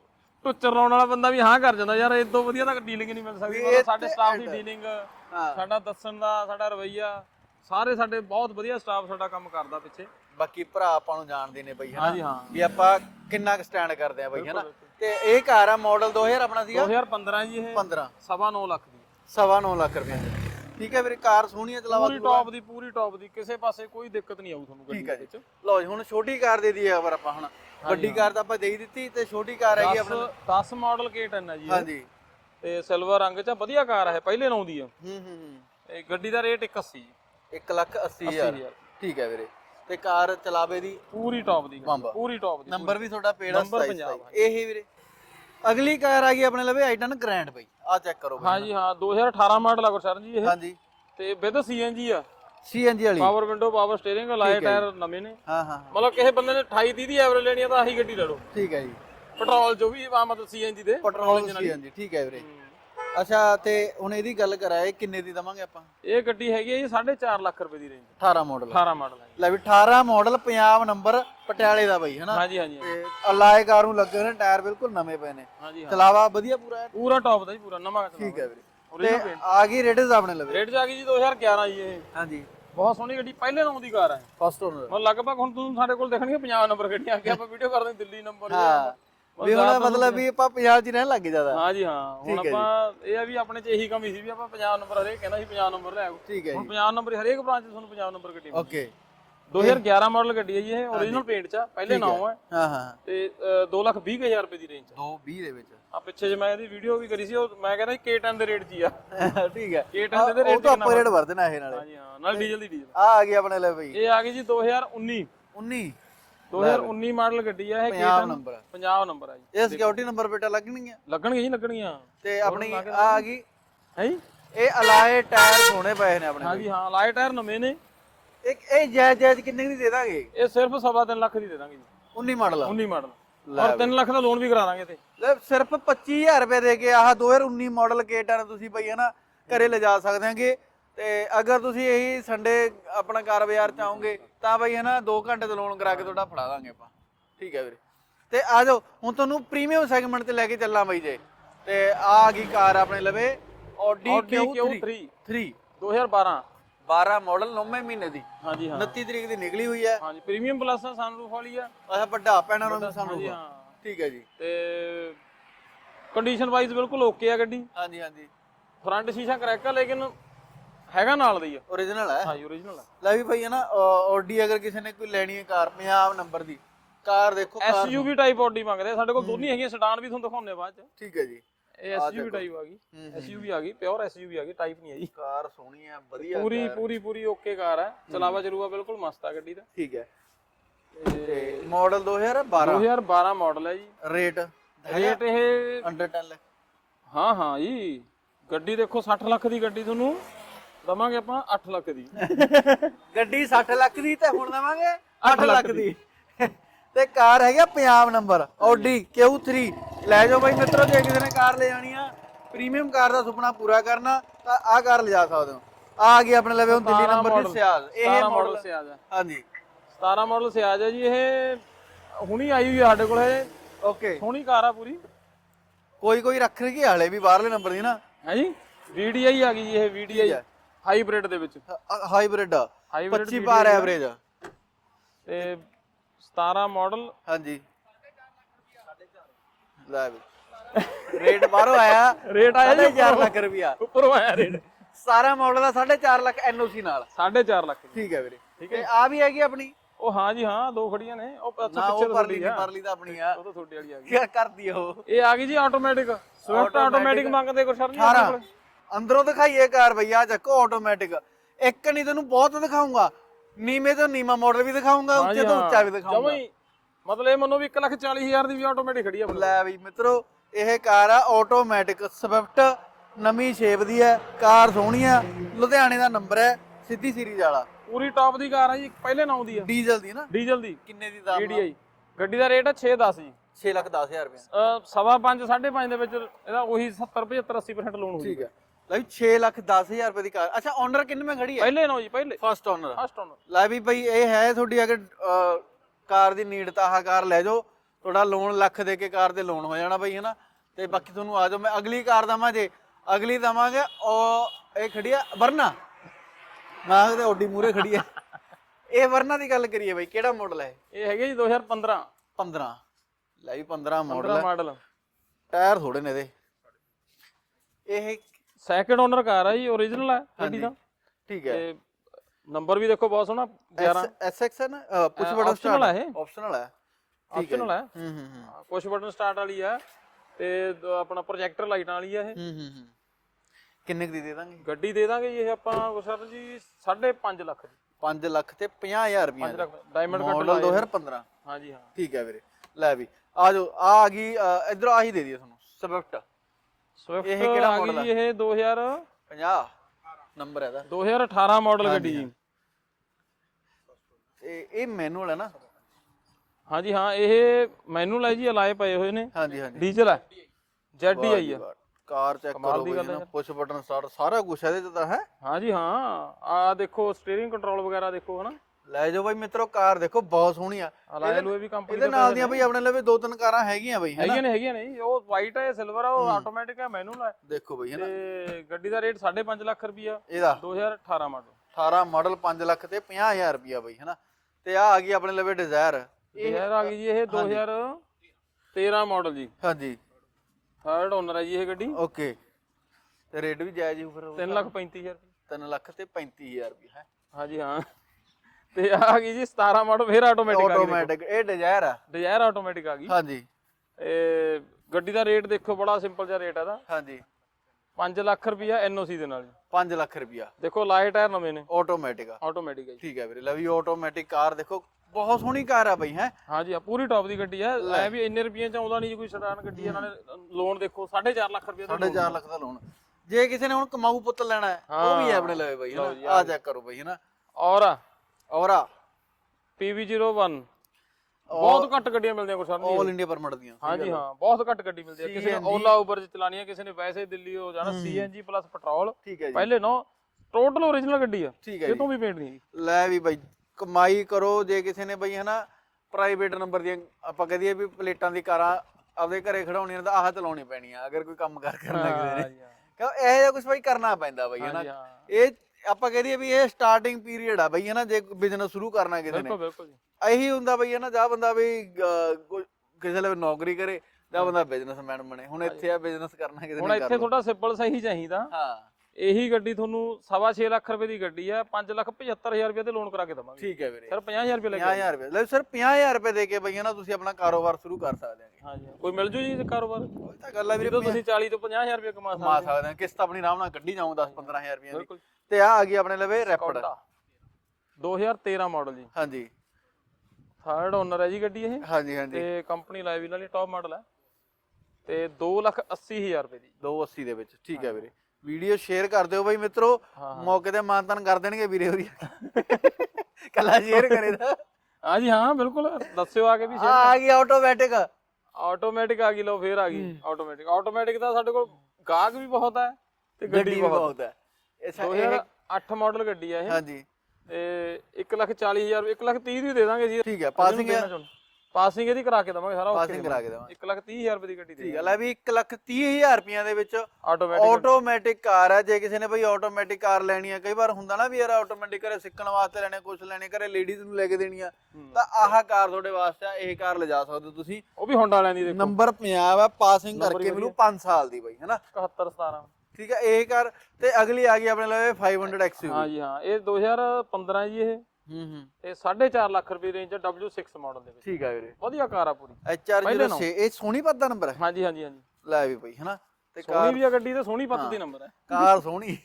ਟੁੱਚਰ ਲਾਉਣ ਵਾਲਾ ਬੰਦਾ ਵੀ ਹਾਂ ਕਰ ਜਾਂਦਾ ਯਾਰ ਇਹ ਤੋਂ ਵਧੀਆ ਤਾਂ ਡੀਲਿੰਗ ਨਹੀਂ ਮਿਲ ਸਕਦੀ। ਮਤਲਬ ਸਾਡੇ ਸਟਾਫ ਦੀ ਡੀਲਿੰਗ ਹਾਂ। ਸਾਡਾ ਦੱਸਣ ਦਾ ਸਾਡਾ ਰਵਈਆ। ਸਾਰੇ ਸਾਡੇ ਬਹੁਤ ਵਧੀਆ ਸਟਾਫ ਸਾਡਾ ਕੰਮ ਕਰਦਾ ਪਿੱਛੇ। ਬਾਕੀ ਭਰਾ ਆਪਾਂ ਨੂੰ ਜਾਣਦੇ ਨੇ ਬਈ ਹਨਾ? ਹਾਂਜੀ ਹਾਂ। ਵੀ ਆਪਾਂ ਕਿੰਨਾ ਕੁ ਸਟੈਂਡ ਕਰਦੇ ਆ ਬਈ ਹਨਾ? ਤੇ ਇਹ ਕਾਰ ਆ ਮਾਡਲ 2000 ਆਪਣਾ ਸੀਗਾ? 2015 ਜੀ ਇਹ। 15 ਸਵਾ 9 ਲੱਖ ਦੀ। ਸਵਾ ਨੌ ਲੱਖ ਰੁਪਏ ਦੀ। ਠੀਕ ਹੈ ਵੀਰੇ ਕਾਰ ਸੋਹਣੀ ਹੈ ਚਲਾਵਾ ਪੂਰੀ ਟੌਪ ਦੀ ਪੂਰੀ ਟੌਪ ਦੀ। ਕਿਸੇ ਪਾਸੇ ਕੋਈ ਦਿੱਕਤ ਨਹੀਂ ਆਊ ਤੁਹਾਨੂੰ ਗੱਡੀ ਠੀਕ ਹੈ ਦੇ ਵਿੱਚ। ਲਓ ਜੀ ਹੁਣ ਛੋਟੀ ਕਾਰ ਦੇ ਦਈਏ ਪਰ ਆਪਾਂ ਹੁਣ ਵੱਡੀ ਕਾਰ ਤਾਂ ਆਪਾਂ ਦੇ ਹੀ ਦਿੱਤੀ ਤੇ ਛੋਟੀ ਕਾਰ ਹੈਗੀ ਆਪਣੇ 10 10 ਮਾਡਲ K10 ਹੈ ਜੀ ਇਹ। ਹਾਂਜੀ। ਤੇ ਸਿਲਵਰ ਰੰਗ ਚ ਆ, ਵਧੀਆ ਕਾਰ ਹੈ ਪਹਿਲੇ ਲਾਉਂਦੀ ਆ। ਹੂੰ ਹੂੰ ਹੂੰ। ਤੇ ਗੱਡੀ ਦਾ ਰੇਟ 81 ਜੀ। 1 ਲੱਖ 80 ਹਜ਼ਾਰ। ਹਜ਼ਾਰ। ਠੀਕ ਹੈ ਵੀਰੇ। ਤੇ ਕਾਰ ਚਲਾਵੇ ਦੀ ਪੂਰੀ ਟੌਪ ਦੀ ਬੰਬ। ਪੂਰੀ ਟੌਪ ਦੀ ਨੰਬਰ ਵੀ ਤੁਹਾਡਾ ਪੇੜਾ ਨੰਬਰ 27 ਪੰਜਾਬ, ਇਹ ਹੀ ਵੀਰੇ। ਅਗਲੀ ਕਾਰ ਆ ਗਈ ਆਪਣੇ ਲਵੇ ਆਈਟਨ ਗ੍ਰੈਂਡ ਬਈ। ਆ ਚੈੱਕ ਕਰੋ ਬਈ। ਹਾਂ ਜੀ ਹਾਂ 2018 ਮਾਡਲ ਆ ਗੁਰਸ਼ਰਨ ਜੀ ਇਹ। ਹਾਂਜੀ। ਤੇ ਵਿਦ ਸੀਐਨਜੀ ਆ। ਸੀਐਨਜੀ ਵਾਲੀ। ਪਾਵਰ ਵਿੰਡੋ ਪਾਵਰ ਸਟੀਅਰਿੰਗ ਲਾਏ ਟਾਇਰ ਨਵੇਂ ਨੇ। ਹਾਂ ਹਾਂ ਮਤਲਬ ਕਿਸੇ ਬੰਦੇ ਨੇ 28 30 ਦੀ ਐਵਰੇਜ ਲੈਣੀ ਆ ਤਾਂ ਆਹੀ ਗੱਡੀ ਲੈ ਲਓ। ਠੀਕ ਹੈ ਜੀ। ਪੈਟਰੋਲ ਜੋ ਵੀ ਆ ਮਤਲਬ ਸੀਐਨਜੀ ਦੇ। ਪੈਟਰੋਲ ਸੀਐਨਜੀ ਠੀਕ ਹੈ ਵੀਰੇ। ਅੱਛਾ ਤੇ ਹੁਣ ਇਹਦੀ ਗੱਲ ਕਰਾਏ ਕਿੰਨੇ ਦੀ ਦਵਾਂਗੇ ਆਪਾਂ? ਇਹ ਗੱਡੀ ਹੈਗੀ ਹੈ ਜੀ 4.5 ਲੱਖ ਰੁਪਏ ਦੀ ਰੇਂਜ 18 ਮਾਡਲ 18 ਮਾਡਲ ਹੈ ਲੈ ਵੀ 18 ਮਾਡਲ ਪੰਜਾਬ ਨੰਬਰ ਪਟਿਆਲੇ ਦਾ ਬਈ ਹਨਾ? ਹਾਂਜੀ ਹਾਂਜੀ ਤੇ ਅਲਾਏ ਕਾਰ ਨੂੰ ਲੱਗੇ ਨੇ ਟਾਇਰ ਬਿਲਕੁਲ ਨਵੇਂ ਪਏ ਨੇ। ਹਾਂਜੀ ਹਾਂ ਚਲਾਵਾ ਵਧੀਆ ਪੂਰਾ ਹੈ? ਪੂਰਾ ਟੌਪ ਦਾ ਜੀ ਪੂਰਾ ਨਵਾਂ ਠੀਕ ਹੈ ਵੀਰੇ। ਤੇ ਆ ਗਈ ਰੇਟਸ ਆਪਣੇ ਲਵੇ। ਰੇਟ ਜਾ ਗਈ ਜੀ 2011 ਜੀ ਇਹ। ਹਾਂਜੀ। ਬਹੁਤ ਸੋਹਣੀ ਗੱਡੀ ਪਹਿਲੇ ਨਾਮ ਦੀ ਕਾਰ ਹੈ ਫਸਟ ਓਨਰ ਮਤਲਬ ਲਗਭਗ ਹੁਣ ਤੁਹਾਨੂੰ ਸਾਡੇ ਕੋਲ ਦੇਖਣਗੇ 50 ਨੰਬਰ ਗੱਡੀਆਂ ਅੱਗੇ ਆਪਾਂ ਵੀਡੀਓ ਕਰਦੇ ਦਿੱਲੀ ਨੰਬਰ ਹਾਂ। ਵੀ ਹੁਣ ਮਤਲਬ ਵੀ ਆਪਾਂ ਪੰਜਾਬ 'ਚ ਹੀ ਰਹਿਣ ਲੱਗੇ ਜ਼ਿਆਦਾ। ਹਾਂ ਜੀ ਹਾਂ। ਹੁਣ ਆਪਾਂ ਇਹ ਆ ਵੀ ਆਪਣੇ ਚ ਇਹੀ ਕਮੀ ਸੀ ਵੀ ਆਪਾਂ 50 ਨੰਬਰ ਹਰੇਕ ਕਹਿੰਦਾ ਸੀ 50 ਨੰਬਰ ਲੈ ਆਓ। ਠੀਕ ਹੈ ਹੁਣ ਜੀ। 50 ਨੰਬਰ ਹਰੇਕ ਬ੍ਰਾਂਚ 'ਚ ਤੁਹਾਨੂੰ 50 ਨੰਬਰ ਗੱਡੀ। ਓਕੇ। 2011 ਮਾਡਲ ਗੱਡੀ ਹੈ ਜੀ ਇਹ origignal ਪੇਂਟ 'ਚ ਆ ਪਹਿਲੇ ਨਾਮ ਹੈ। ਹਾਂ। ਹਾਂ ਤੇ 220000 ਰੁਪਏ ਦੀ ਰੇਂਜ 'ਚ 220 ਦੇ ਵਿੱਚ। ਆ ਪਿੱਛੇ ਜੇ ਮੈਂ ਇਹਦੀ ਵੀਡੀਓ ਵੀ ਕਰੀ ਸੀ ਉਹ ਮੈਂ ਕਹਿੰਦਾ K10 ਦੇ ਰੇਟ 'ਚ ਆ। <laughs> ਠੀਕ ਹੈ। K10 ਦੇ ਉਹ ਰੇਟ ਤਾਂ ਆਪਾਂ ਰੇਟ ਵਰ ਦੇਣਾ ਇਹ ਨਾਲੇ। ਹਾਂ ਜੀ ਹਾਂ। ਨਾਲ ਡੀਜ਼ਲ ਦੀ ਡੀਜ਼ਲ ਆ ਆ ਗਈ ਆਪਣੇ ਲਈ ਬਈ। ਇਹ ਆ ਗਈ ਜੀ 2019 19 2019 ਮਾਡਲ ਗੱਡੀ ਆ ਇਹ Punjab K10 number Punjab number ਆ ਜੀ। ਇਹ ਸਿਕਿਉਰਿਟੀ ਨੰਬਰ ਬੇਟਾ ਲੱਗਣਗੀਆਂ? ਲੱਗਣਗੀਆਂ ਜੀ ਲੱਗਣਗੀਆਂ। ਤੇ ਆਪਣੀ ਆ ਆ ਗਈ। ਹੈ ਜੀ? ਇਹ ਅਲਾਏ ਟਾਇਰ ਸੋਹਣੇ ਪਏ ਨੇ ਆਪਣੇ ਹਾਂ ਜੀ ਹਾਂ ਲਾਈਟ ਟਾਇਰ ਨਵੇਂ ਨੇ। ਇੱਕ ਇਹ ਜਾਇਜ਼ ਜਾਇਜ਼ ਕਿੰਨੇ ਦੀ ਦੇ ਦਾਂਗੇ? ਇਹ ਸਿਰਫ ਸਵਾ ਤਿੰਨ ਲੱਖ ਦੀ ਦੇ ਦਾਂਗੇ ਜੀ। 19 ਮਾਡਲ 19 ਮਾਡਲ। ਔਰ 3 ਲੱਖ ਦਾ ਲੋਨ ਵੀ ਕਰਾ ਦਾਂਗੇ ਤੇ ਲੈ ਸਿਰਫ 25000 ਰੁਪਏ ਦੇ ਕੇ ਆਹ 2019 ਮਾਡਲ ਕੇਟਰ ਤੁਸੀਂ ਬਈ ਹਨਾ ਘਰੇ ਲਿਜਾ ਸਕਦੇ ਆਂਗੇ ਤੇ ਅਗਰ ਤੁਸੀਂ ਇਹੀ ਸੰਡੇ ਆਪਣਾ ਕਾਰ ਬਾਜ਼ਾਰ ਚ ਤਾਂ ਬਈ ਹਨਾ 2 ਘੰਟੇ ਦਾ ਲੋਨ ਕਰਾ ਕੇ ਤੁਹਾਡਾ ਫੜਾ ਦਾਂਗੇ ਆਪਾਂ। ਠੀਕ ਹੈ ਵੀਰੇ। ਤੇ ਆ ਜਾਓ ਹੁਣ ਤੁਹਾਨੂੰ ਪ੍ਰੀਮੀਅਮ ਸੈਗਮੈਂਟ ਤੇ ਲੈ ਕੇ ਚੱਲਾਂ ਬਈ ਜੇ। ਤੇ ਆ ਗਈ ਕਾਰ ਆਪਣੇ ਲਵੇ Audi Audi Q3 Q3 3 2012 12 model 9ਵੇਂ ਮਹੀਨੇ ਦੀ। ਹਾਂਜੀ ਹਾਂ। 29 ਤਰੀਕ ਦੀ ਨਿਕਲੀ ਹੋਈ ਹੈ। ਹਾਂਜੀ ਪ੍ਰੀਮੀਅਮ ਪਲੱਸ ਸਨਰੂਫ ਵਾਲੀ ਆ। ਆਹ ਵੱਡਾ ਪੈਣਾ ਨੂੰ ਸਾਨੂੰ ਹਾਂਜੀ ਹਾਂ। ਠੀਕ ਹੈ ਜੀ। ਤੇ ਕੰਡੀਸ਼ਨ ਵਾਈਜ਼ ਬਿਲਕੁਲ ਓਕੇ ਆ ਗੱਡੀ। ਹਾਂਜੀ ਹਾਂਜੀ। ਫਰੰਟ ਸ਼ੀਸ਼ਾ ਕਰੈਕ ਆ ਲੇਕਿਨ ਹੈਗਾ ਨਾਲ ਦੀ ਆ। ਓਰੀਜਨਲ ਹੈ? ਹਾਂਜੀ ਓਰੀਜਨਲ ਆ। ਲੈ ਵੀ ਭਾਈ ਹੈ ਨਾ ਆਡੀ ਅਗਰ ਕਿਸੇ ਨੇ ਕੋਈ ਲੈਣੀ ਹੈ ਕਾਰ ਪੰਜਾਬ ਨੰਬਰ ਦੀ। ਕਾਰ ਦੇਖੋ ਕਾਰ ਐਸਯੂਵੀ ਟਾਈਪ ਆਡੀ ਮੰਗਦੇ ਆ। ਸਾਡੇ ਕੋਲ ਦੋਨੀ ਹੈਗੀਆਂ ਸਡਾਨ ਵੀ ਤੁਹਾਨੂੰ ਦਿਖਾਉਂਦੇ ਆ ਬਾਅਦ ਚ। ਠੀਕ ਹੈ ਜੀ। ਇਹ ਐਸਯੂਵੀ ਟਾਈਪ ਆ ਗਈ। ਐਸਯੂਵੀ ਆ ਗਈ ਪਿਓਰ ਐਸਯੂਵੀ ਆ ਗਈ ਟਾਈਪ ਨਹੀਂ ਆ ਜੀ। ਕਾਰ ਸੋਹਣੀ ਹੈ ਵਧੀਆ ਪੂਰੀ ਪੂਰੀ ਪੂਰੀ ਓਕੇ ਕਾਰ ਹੈ। ਚਲਾਵਾ ਚਲੂਆ ਬਿਲਕੁਲ ਮਸਤ ਆ ਗੱਡੀ ਦਾ। ਠੀਕ ਹੈ। ਤੇ ਮਾਡਲ 2012 2012 ਮਾਡਲ ਹੈ ਜੀ। ਰੇਟ ਰੇਟ ਇਹ ਅੰਡਰ 10 ਲੱਖ। ਹਾਂ ਹਾਂ ਜੀ। ਗੱਡੀ ਦੇਖੋ 60 ਲੱਖ ਦੀ ਗੱਡੀ ਤੁਹਾਨੂੰ ਦਵਾਂਗੇ ਆਪਾਂ 8 ਲੱਖ ਦੀ। ਗੱਡੀ 60 ਲੱਖ ਦੀ ਤੇ ਹੁਣ ਦੇਵਾਂਗੇ 8 ਲੱਖ ਦੀ। ਤੇ ਕਾਰ ਹੈਗਾ ਪੰਜਾਬ ਨੰਬਰ ਆਡੀ Q3 ਲੈ ਜਾਓ ਬਾਈ ਮਿੱਤਰੋ ਜੇ ਕਿਸੇ ਨੇ ਕਾਰ ਲੈ ਜਾਣੀ ਆ ਪ੍ਰੀਮੀਅਮ ਕਾਰ ਦਾ ਸੁਪਨਾ ਪੂਰਾ ਕਰਨਾ ਤਾਂ ਆਹ ਕਾਰ ਲਿਜਾ ਸਕਦੇ ਹੋ। ਆ ਗਈ ਆਪਣੇ ਲਵੇ ਹੁਣ ਦਿੱਲੀ ਨੰਬਰ ਦੀ ਸਿਆਜ਼ ਇਹ 17 ਮਾਡਲ ਸਿਆਜ ਹੈ ਹਾਂਜੀ। 17 ਮਾਡਲ ਸਿਆਜ ਹੈ ਜੀ ਇਹ ਹੁਣੀ ਆਈ ਹੋਈ ਆ ਸਾਡੇ ਕੋਲ ਇਹ ਓਕੇ ਸੋਹਣੀ ਕਾਰ ਆ ਪੂਰੀ। ਕੋਈ ਕੋਈ ਰੱਖ ਰਹੀ ਹਾਲੇ ਵੀ ਬਾਹਰਲੇ ਨੰਬਰ ਦੀ ਨਾ। ਹੈ ਜੀ? VDI ਆ ਗਈ ਜੀ ਇਹ VDI ਹਾਈਬ੍ਰਿਡ ਦੇ ਵਿੱਚ। ਹਾਈਬ੍ਰਿਡ ਹਾਈਬ੍ਰਿਡ 25 ਬਾਰ ਐਵਰੇਜ ਤੇ 17 ਮਾਡਲ। ਹਾਂਜੀ। ਲੈ ਵੀ। ਰੇਟ ਬਾਹਰੋਂ ਆਇਆ। ਰੇਟ ਆਇਆ ਜੀ 4 ਲੱਖ ਰੁਪਿਆ ਉੱਪਰੋਂ ਆਇਆ ਰੇਟ। ਸਾਰਾ ਮਾਡਲ ਦਾ 4.5 ਲੱਖ ਐਨਓਸੀ ਨਾਲ। 4.5 ਲੱਖ ਠੀਕ ਹੈ ਵੀਰੇ। ਠੀਕ ਹੈ ਆ ਵੀ ਹੈਗੀ ਆਪਣੀ? ਉਹ ਹਾਂ ਜੀ ਹਾਂ ਦੋ ਖੜੀਆਂ ਨੇ। ਉਹ ਅੱਛਾ ਪਿੱਛੇ ਪਰਲੀ ਆ। ਪਰਲੀ ਤਾਂ ਆਪਣੀ ਆ। ਉਹ ਤਾਂ ਤੁਹਾਡੀ ਵਾਲੀ ਆ ਗਈ। ਕੀ ਕਰਦੀ ਆ ਉਹ? ਇਹ ਆ ਗਈ ਜੀ ਆਟੋਮੈਟਿਕ ਸਵਿਫਟ ਆਟੋਮੈਟਿਕ ਮੰਗਦੇ ਸਰ ਜੀ ਆਪਣੇ 18 ਕੋਲ। ਅੰਦਰੋਂ ਦਿਖਾਈਏ ਕਾਰ ਭਈਆ ਚੱਕੋ ਆਟੋਮੈਟਿਕ ਇੱਕ ਨਹੀਂ ਤੈਨੂੰ ਬਹੁਤ ਦਿਖਾਉਂਗਾ ਨੀਵੇਂ ਤੋਂ ਨੀਮਾ ਮਾਡਲ ਵੀ ਦਿਖਾਉਂਗਾ ਉੱਚੇ ਤੋਂ ਉੱਚਾ ਵੀ ਦਿਖਾਉਂਗਾ ਜਮਾਂ ਹੀ ਮਤਲਬ ਇਹ ਮੰਨੋ ਵੀ 1 ਲੱਖ 40 ਹਜ਼ਾਰ ਦੀ ਵੀ ਆਟੋਮੈਟਿਕ ਖੜੀ ਆ ਲੈ ਵੀ ਮਿੱਤਰੋ ਇਹ ਕਾਰ ਆ ਆਟੋਮੈਟਿਕ ਸਵਿਫਟ ਨਵੀਂ ਸ਼ੇਪ ਦੀ ਹੈ ਕਾਰ ਸੋਹਣੀ ਆ। ਲੁਧਿਆਣੇ ਦਾ ਨੰਬਰ ਹੈ ਸਿੱਧੀ ਸੀਰੀਜ਼ ਵਾਲਾ। ਪੂਰੀ ਟਾਪ ਦੀ ਕਾਰ ਆ ਜੀ ਪਹਿਲੇ ਨਾਮ ਦੀ ਆ। ਡੀਜ਼ਲ ਦੀ ਨਾ? ਡੀਜ਼ਲ ਦੀ। ਕਿੰਨੇ ਦੀ ਦਾਮ VDI ਗੱਡੀ ਦਾ ਰੇਟ ਆ 610 ਜੀ। 6 ਲੱਖ 10000 ਰੁਪਏ ਸਵਾ 5 5.5 ਦੇ ਵਿੱਚ ਇਹਦਾ ਉਹੀ 70 75 80% ਲੋਨ ਹੋਊ ਠੀਕ ਹੈ। ਲੈ ਵੀ 6 ਲੱਖ 10000 ਰੁਪਏ ਦੀ ਕਾਰ। ਅੱਛਾ ਓਨਰ ਕਿੰਨੇ ਮੈਂ ਖੜੀ ਹੈ ਪਹਿਲੇ ਨਾਮ ਜੀ ਪਹਿਲੇ। ਫਸਟ ਓਨਰ ਫਸਟ ਓਨਰ ਲੈ ਵੀ ਬਈ ਇਹ ਹੈ ਤੁਹਾਡੀ ਅਗਰ ਅਹ, ਕਾਰ ਦੀ ਨੀਡ ਤਾਂ ਆਹ ਕਾਰ ਲੈ ਜਾਓ। ਤੁਹਾਡਾ ਲੋਨ ਲੱਖ ਦੇ ਕੇ ਕਾਰ ਤੇ ਲੋਨ ਹੋ ਜਾਣਾ ਬਈ ਹਨਾ? ਤੇ ਬਾਕੀ ਤੁਹਾਨੂੰ ਆ ਜਾਓ। ਮੈਂ ਅਗਲੀ ਕਾਰ ਦਵਾਂ ਜੇ। ਅਗਲੀ ਦਵਾਂਗੇ ਉਹ ਇਹ ਖੜੀ ਆ ਵਰਨਾ। ਨਾ ਤੇ ਓਡੀ ਮੂਰੇ ਖੜੀ ਹੈ ਇਹ ਵਰਨਾ ਦੀ ਗੱਲ ਕਰੀਏ ਬਾਈ ਕਿਹੜਾ ਮਾਡਲ ਹੈ ਇਹ? ਹੈਗੇ ਜੀ 2015 15 ਲੈ ਵੀ 15 ਮਾਡਲ 15 ਹੈ ਮਾਡਲ ਟਾਇਰ ਥੋੜੇ ਨੇ ਇਹਦੇ। ਇਹ ਸੈਕਿੰਡ ਓਨਰ ਕਾਰ ਆ ਜੀ ਓਰੀਜਨਲ ਹੈ ਗੱਡੀ ਦਾ। ਠੀਕ ਹੈ। ਤੇ ਨੰਬਰ ਵੀ ਦੇਖੋ ਬਹੁਤ ਸੋਹਣਾ 11 ਐਸਐਕਸ ਹੈ ਨਾ? ਪੁਸ਼ ਬਟਨ optional ਹੈ। ਆਪਸ਼ਨਲ ਹੈ। ਆਪਸ਼ਨਲ ਹੈ ਹੂੰ। ਹੂੰ ਹੂੰ ਪੁਸ਼ ਬਟਨ ਸਟਾਰਟ ਵਾਲੀ ਆ ਤੇ ਆਪਣਾ ਪ੍ਰੋਜੈਕਟਰ ਲਾਈਟਾਂ ਵਾਲੀ ਆ ਇਹ। ਹੂੰ ਹੂੰ ਹੂੰ। ਕਿੰਨੇ ਦੀ ਦੇ ਦਾਂਗੇ? ਗੱਡੀ ਦੇ ਦਾਂਗੇ ਜੀ ਇਹ ਆਪਾਂ ਸਰ ਜੀ 5.5 ਲੱਖ ਦੀ। 5 ਲੱਖ ਤੇ 50000 ਰੁਪਏ 5 ਲੱਖ ਡਾਇਮੰਡ ਕੱਟ ਮਾਡਲ 2015 ਹਾਂਜੀ ਹਾਂ। ਠੀਕ ਹੈ ਵੀਰੇ। ਲੈ ਵੀ ਆ ਜਾਓ ਆ ਆ ਗਈ ਇਧਰ ਆਹੀ ਦੇ ਦਿਓ ਤੁਹਾਨੂੰ ਸਵਿਫਟ ਸਵਿਫਟ ਇਹ ਕਿਹੜਾ ਆ model ਜੀ ਇਹ 2000 50 ਨੰਬਰ ਹੈ ਇਹਦਾ। 2018 ਮਾਡਲ ਗੱਡੀ ਜੀ। ਤੇ ਇਹ ਮੈਨੂਅਲ ਹੈ ਨਾ। ਹਾਂਜੀ ਹਾਂ ਇਹ ਮੈਨੂੰ ਲੈ ਜੀ ਅਲਾਏ ਪਏ ਹੋਏ ਨੇ। ਹਾਂਜੀ ਹਾਂਜੀ। ਡੀਜ਼ਲ ਹੈ ਜੈਡ ਹੀ ਆਈ ਆ ਕਾਰ ਚੈੱਕ ਕਰੋ ਬਈ ਨਾ ਪੁਸ਼ ਬਟਨ ਸਟਾਰਟ ਸਾਰਾ ਕੁਝ ਇਹਦੇ ਚ ਤਾਂ ਹੈ? ਹਾਂਜੀ ਹਾਂ। ਆ ਦੇਖੋ ਸਟੀਅਰਿੰਗ ਕੰਟਰੋਲ ਵਗੈਰਾ ਦੇਖੋ ਹਨਾ? ਲੈ ਜਾਓ ਬਈ ਮਿੱਤਰੋ ਕਾਰ ਦੇਖੋ ਬਹੁਤ ਸੋਹਣੀ ਆ। ਅਲਾਏ ਲੋਏ ਵੀ ਕੰਪਨੀ ਇਹਦੇ ਨਾਲ ਦੀਆਂ ਬਈ ਆਪਣੇ ਲਵੇ ਦੋ ਤਿੰਨ ਕਾਰਾਂ ਹੈਗੀਆਂ ਬਈ ਹੈਗੀਆਂ ਨੇ ਹੈਗੀਆਂ ਨੇ ਜੀ। ਉਹ ਵਾਈਟ ਹੈ ਸਿਲਵਰ ਆ ਉਹ ਆਟੋਮੈਟਿਕ ਹੈ ਮੈਨੂੰ ਹੈ ਦੇਖੋ ਬਈ ਹੈਨਾ? ਤੇ ਗੱਡੀ ਦਾ ਰੇਟ 5.5 ਲੱਖ ਰੁਪਈਆ। ਇਹਦਾ? 2018 ਮਾਡਲ 18 ਮਾਡਲ 5 ਲੱਖ ਤੇ 50000 ਰੁਪਿਆ ਬਈ ਹੈਨਾ? ਤੇ ਆ ਆ ਗਈ ਆਪਣੇ ਲਵੇ ਡਿਜ਼ਾਇਰ ਇਹ ਆ ਗਈ ਜੀ ਇਹ 2013 ਮਾਡਲ ਜੀ। ਹਾਂਜੀ। ਥਰਡ ਓਨਰ ਹੈ ਜੀ ਇਹ ਗੱਡੀ। ਓਕੇ। ਤੇ ਰੇਟ ਵੀ ਜਾਇਜ਼ ਹੀ ਫਿਰ 3 ਲੱਖ 35000 ਰੁਪਏ 3 ਲੱਖ ਤੇ 35000 ਰੁਪਏ ਹੈ? ਹਾਂਜੀ ਹਾਂ। ਤੇ ਆ ਗਈ ਜੀ 17 ਮਾਡਲ ਫੇਰ ਆਟੋਮੈਟਿਕ ਆ ਗਈ ਆਟੋਮੈਟਿਕ ਇਹ ਡਿਜ਼ਾਇਰ ਆ। ਡਿਜ਼ਾਇਰ ਆਟੋਮੈਟਿਕ ਆ ਗਈ। ਹਾਂਜੀ। ਇਹ ਗੱਡੀ ਦਾ ਰੇਟ ਦੇਖੋ ਬੜਾ ਸਿੰਪਲ ਜਿਹਾ ਰੇਟ ਆ ਦਾ ਹਾਂਜੀ। 5 ਲੱਖ ਰੁਪਈਆ ਐਨਓਸੀ ਦੇ ਨਾਲ ਜੀ। 5 ਲੱਖ ਰੁਪਿਆ ਦੇਖੋ ਲਾਏ ਟਾਇਰ ਨਵੇਂ ਨੇ। ਆਟੋਮੈਟਿਕ ਆ। ਆਟੋਮੈਟਿਕ ਹੈ ਜੀ। ਠੀਕ ਹੈ ਵੀਰੇ ਲੈ ਵੀ ਆਟੋਮੈਟਿਕ ਕਾਰ ਦੇਖੋ ਬਹੁਤ ਸੋਹਣੀ ਕਾਰ ਆ ਬਈ ਹੈ। ਹਾਂਜੀ ਆ ਪੂਰੀ ਟੌਪ ਦੀ ਗੱਡੀ ਹੈ ਐ ਵੀ ਇੰਨੇ ਰੁਪਈਏ ਚ ਆਉਂਦਾ ਨਹੀਂ ਜੀ ਕੋਈ ਸਡਾਨ ਗੱਡੀ ਹੈ ਨਾਲੇ ਲੋਨ ਦੇਖੋ 4.5 ਲੱਖ ਰੁਪਏ ਦਾ 4.5 ਲੱਖ ਦਾ ਲੋਨ ਜੇ ਕਿਸੇ ਨੇ ਹੁਣ ਕਮਾਊ ਪੁੱਤ ਲੈਣਾ ਹੈ ਉਹ ਵੀ ਆਪਣੇ ਲਵੇ ਬਈ ਆ ਚੈੱਕ ਕਰੋ ਬਈ ਹੈਨਾ। ਔਰ ਔਰ। ਆ PV01 ਬਹੁਤ ਘੱਟ ਗੱਡੀਆਂ ਮਿਲਦੀਆਂ ਕੋਈ ਸਾਨੂੰ ਆਲ ਇੰਡੀਆ ਪਰਮਿਟ ਦੀਆਂ। ਹਾਂਜੀ ਹਾਂ ਬਹੁਤ ਘੱਟ ਗੱਡੀ ਮਿਲਦੀ ਹੈ। ਕਿਸੇ ਨੇ ਓਲਾ ਉਬਰ ਚ ਚਲਾਣੀ ਹੈ ਕਿਸੇ ਨੇ ਵੈਸੇ ਦਿੱਲੀ ਹੋ ਜਾਣਾ ਸੀਐਨਜੀ ਪਲੱਸ ਪੈਟਰੋਲ ਠੀਕ ਹੈ ਜੀ। ਪਹਿਲੇ ਨੋ ਟੋਟਲ ਓਰੀਜਨਲ ਗੱਡੀ ਆ। ਇਹ ਤੋਂ ਵੀ ਪੇਂਟ ਨਹੀਂ ਲੈ ਵੀ ਬਈ ਕਮਾਈ ਕਰੋ ਜੇ ਕਿਸੇ ਨੇ ਬਈ ਹਨਾ ਪ੍ਰਾਈਵੇਟ ਨੰਬਰ ਦੀਆਂ ਆਪਾਂ ਕਹਦੀਏ ਵੀ ਪਲੇਟਾਂ ਦੀ ਕਾਰਾਂ ਆਪਦੇ ਘਰੇ ਖੜਾਉਣੀਆਂ ਤਾਂ ਆਹ ਚਲਾਉਣੀ ਪੈਣੀਆਂ ਅਗਰ ਕੋਈ ਕੰਮ ਕਰ ਕਰਨਾ ਕਿਸੇ ਨੇ ਕਿਉਂ ਇਹ ਜਿਹਾ ਕੁਝ ਬਈ ਕਰਨਾ ਪੈਂਦਾ ਬਈ ਹਨਾ। ਇਹ ਆਪਾਂ ਕਹਦੀਏ ਵੀ ਇਹ ਸਟਾਰਟਿੰਗ ਪੀਰੀਅਡ ਆ ਬਈ ਹਨਾ ਜੇ ਬਿਜ਼ਨਸ ਸ਼ੁਰੂ ਕਰਨਾ ਕਿਸੇ ਨੇ। ਬਿਲਕੁਲ ਬਿਲਕੁਲ ਜੀ। ਇਹੀ ਹੁੰਦਾ ਬਈ ਹਨਾ ਜਾ ਬੰਦਾ ਵੀ ਅਹ, ਕੋਈ- ਕਿਸੇ ਲਈ ਨੌਕਰੀ ਕਰੇ ਜਾਂ ਬੰਦਾ ਬਿਜ਼ਨਸਮੈਨ ਬਣੇ। ਹੁਣ ਇੱਥੇ ਆ ਬਿਜ਼ਨਸ ਕਰਨਾ ਕਿਸੇ ਹੁਣ ਨੇ ਇੱਥੇ ਥੋੜਾ ਸਿੰਪਲ ਸਹੀ ਚਾਹੀਦਾ। ਹਾਂ। ਇਹੀ ਗੱਡੀ ਤੁਹਾਨੂੰ ਸਵਾ ਛੇ ਲੱਖ ਰੁਪਏ ਦੀ ਗੱਡੀ ਆ 5 ਲੱਖ 75000 ਰੁਪਏ ਤੇ ਲੋਨ ਕਰਾ ਕੇ ਦਵਾਂਗੇ। ਠੀਕ ਹੈ ਵੀਰੇ। ਸਰ 50000 ਰੁਪਏ ਲੈ ਕੇ 50000 ਰੁਪਏ। ਲੈ ਸਰ 50000 ਰੁਪਏ ਦੇ ਕੇ ਬਈ ਹਨਾ ਤੁਸੀਂ ਆਪਣਾ ਕਾਰੋਬਾਰ ਸ਼ੁਰੂ ਕਰ ਸਕਦੇ ਆਂਗੇ ਹਾਂਜੀ ਕੋਈ ਮਿਲ ਜੂ ਜੀ ਕਾਰੋਬਾਰ? ਉਹ ਤਾਂ ਗੱਲ ਆ ਵੀਰੇ ਤੁਸੀਂ 40 ਤੋਂ 50000 ਰੁਪਏ ਕਮਾ ਕਮਾ ਸਕਦੇ ਸਕਦੇ ਆ ਕਿਸ਼ਤ ਆਪਣੀ ਆਰਾਮ ਨਾਲ ਕੱਢੀ ਜਾਊਂ 10 15000 ਰੁਪਏ ਦੀ। ਤੇ ਆ ਆ ਗਈ ਆਪਣੇ ਲਵੇ ਰੈਪਿਡ। ਕੋਟਾ 2013 ਮਾਡਲ ਜੀ। ਹਾਂਜੀ। ਥਰਡ ਓਨਰ ਹੈ ਜੀ ਗੱਡੀ ਇਹ। ਹਾਂਜੀ ਹਾਂਜੀ। ਤੇ ਕੰਪਨੀ ਲਾਈਵ ਵਾਲੀ ਟੌਪ ਮਾਡਲ ਹੈ। ਤੇ 280000 ਰੁਪਏ ਦੀ। 280 ਦੇ ਵਿੱਚ। ਠੀਕ ਹੈ ਵੀਰੇ। ਵੀਡੀਓ ਸ਼ੇਅਰ ਕਰ ਦਿਓ ਬਈ ਮਿੱਤਰੋ। ਮੌਕੇ ਤੇ ਮਾਨਤਨ ਕਰ ਦੇਣਗੇ ਵੀਰੇ ਹੋਰੀ। ਕੱਲਾ ਸ਼ੇਅਰ ਕਰੇਦਾ ਹਾਂਜੀ ਹਾਂ ਬਿਲਕੁਲ। ਦੱਸਿਓ ਆ ਕੇ ਵੀ ਆ ਆ ਗਈ ਆਟੋਮੈਟਿਕ ਆਟੋਮੈਟਿਕ ਆ ਗਈ ਲਓ ਫੇਰ ਆ ਗਈ। ਆਟੋਮੈਟਿਕ ਆਟੋਮੈਟਿਕ ਦਾ ਸਾਡੇ ਕੋਲ ਗਾਹਕ ਵੀ ਬਹੁਤ ਹੈ ਤੇ ਗੱਡੀ ਬਹੁਤ ਹੈ ਇਹ ਸਾ- ਇਹ 2008 ਮਾਡਲ ਗੱਡੀ ਆ ਇਹ। ਹਾਂਜੀ। ਤੇ 140000 1 ਲੱਖ 30 ਦੀ ਦੇ ਦਾਂਗੇ ਜੀ। ਠੀਕ ਹੈ ਪਾਸਿੰਗ ਪਾਸਿੰਗ ਇਹਦੀ ਕਰਾ ਕੇ ਦਵਾਂਗੇ ਸਾਰਾ ਪਾਸਿੰਗ ਕਰਾ ਕੇ ਦੇਵਾਂ 1 ਲੱਖ 30000 ਰੁਪਏ ਦੀ ਗੱਡੀ ਦੇ ਠੀਕ ਹੈ ਲੈ ਵੀ 1 ਲੱਖ 30000 ਰੁਪਈਆਂ ਦੇ ਵਿੱਚ ਆਟੋਮੈਟਿਕ ਆਟੋਮੈਟਿਕ ਕਾਰ ਹੈ ਜੇ ਕਿਸੇ ਨੇ ਬਈ ਆਟੋਮੈਟਿਕ ਕਾਰ ਲੈਣੀ ਹੈ ਕਈ ਵਾਰ ਹੁੰਦਾ ਨਾ ਵੀ ਯਾਰ ਆਟੋਮੈਟਿਕ ਘਰੇ ਸਿੱਖਣ ਵਾਸਤੇ ਲੈਣੇ ਕੁਝ ਲੈਣੇ ਘਰੇ ਲੇਡੀਜ਼ ਨੂੰ ਲੈ ਕੇ ਦੇਣੀ ਆ। ਤਾਂ ਆਹ ਕਾਰ ਤੁਹਾਡੇ ਵਾਸਤੇ ਆ ਇਹ ਕਾਰ ਲਿਜਾ ਸਕਦੇ ਹੋ ਤੁਸੀਂ। ਉਹ ਵੀ ਹੋਂਡਾ ਦੀ ਦੇਖੋ। ਨੰਬਰ 50 ਹੈ ਪਾਸਿੰਗ ਕਰਕੇ ਮੈਨੂੰ 5 ਸਾਲ ਦੀ ਬਈ ਹੈਨਾ 71 17 ਠੀਕ ਹੈ ਇਹ ਕਾਰ ਤੇ ਅਗਲੀ ਆ ਗਈ ਆਪਣੇ ਲਵੇ 500 XUV ਹਾਂਜੀ ਹਾਂ। ਇਹ 2015 ਜੀ ਇਹ। ਹੂੰ ਹੂੰ। ਤੇ 4.5 ਲੱਖ ਰੁਪਏ ਰੇਂਜ ਚ W6 ਮਾਡਲ ਦੇ ਵਿੱਚ। ਠੀਕ ਹੈ ਵੀਰੇ। ਵਧੀਆ ਕਾਰ ਆ ਪੂਰੀ। HR06 ਇਹ ਸੋਹਣੀ ਪੱਤ ਦਾ ਨੰਬਰ ਹੈ? ਹਾਂਜੀ ਹਾਂਜੀ ਹਾਂਜੀ। ਲੈ ਵੀ ਬਈ ਹੈਨਾ? ਤੇ ਸੋਹਣੀ ਵੀ ਆ ਗੱਡੀ ਤੇ ਸੋਹਣੀ ਪੱਤ ਦੀ ਨੰਬਰ ਹੈ। ਕਾਰ ਸੋਹਣੀ।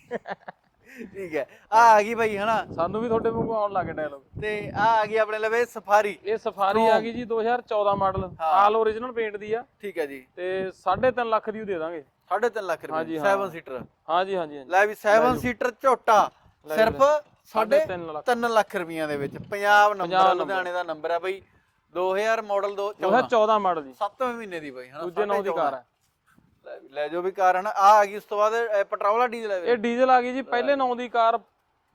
ਠੀਕ ਹੈ। ਆ ਆ ਗਈ ਬਈ ਹੈਨਾ? ਸਾਨੂੰ ਵੀ ਤੁਹਾਡੇ ਵਾਂਗੂ ਆਉਣ ਲੱਗੇ ਡਾਇਲੋਗ ਤੇ ਆ ਆ ਗਈ ਆਪਣੇ ਲਵੇ ਸਫਾਰੀ ਇਹ ਸਫਾਰੀ ਆ ਗਈ ਜੀ 2014 ਮਾਡਲ ਆਲ ਓਰੀਜਨਲ ਪੇਂਟ ਦੀ ਆ। ਠੀਕ ਹੈ ਜੀ। ਤੇ 3.5 ਲੱਖ ਦੀ ਉਹ ਦੇ ਦਾਂਗੇ। 3.5 ਲੱਖ ਰੁਪਏ। 7 ਸੀਟਰ ਹਾਂਜੀ ਹਾਂਜੀ ਲੈ ਵੀ 7 ਸੀਟਰ ਝੋਟਾ। ਸਿਰਫ ਸਾਢੇ 3 ਲੱਖ। 3 ਲੱਖ ਰੁਪਈਆਂ ਦੇ ਵਿੱਚ। ਪੰਜਾਬ ਨੰਬਰ ਆ, ਲੁਧਿਆਣੇ ਦਾ ਨੰਬਰ ਆ ਬਈ। 2000 ਮਾਡਲ 2 2014 ਮਾਡਲ ਜੀ। 7ਵੇਂ ਮਹੀਨੇ ਦੀ ਬਈ ਹਨਾ ਦੂਜੇ ਨੌ ਦੀ ਕਾਰ ਹੈ ਲੈ ਜੋ ਵੀ ਕਾਰ ਹੈ ਨਾ ਆ ਆ ਗਈ ਉਸ ਤੋਂ ਬਾਅਦ ਪੈਟਰੋਲ ਆ ਡੀਜ਼ਲ ਹੈ ਇਹ ਡੀਜ਼ਲ ਆ ਗਈ ਜੀ ਪਹਿਲੇ ਨੌ ਦੀ ਕਾਰ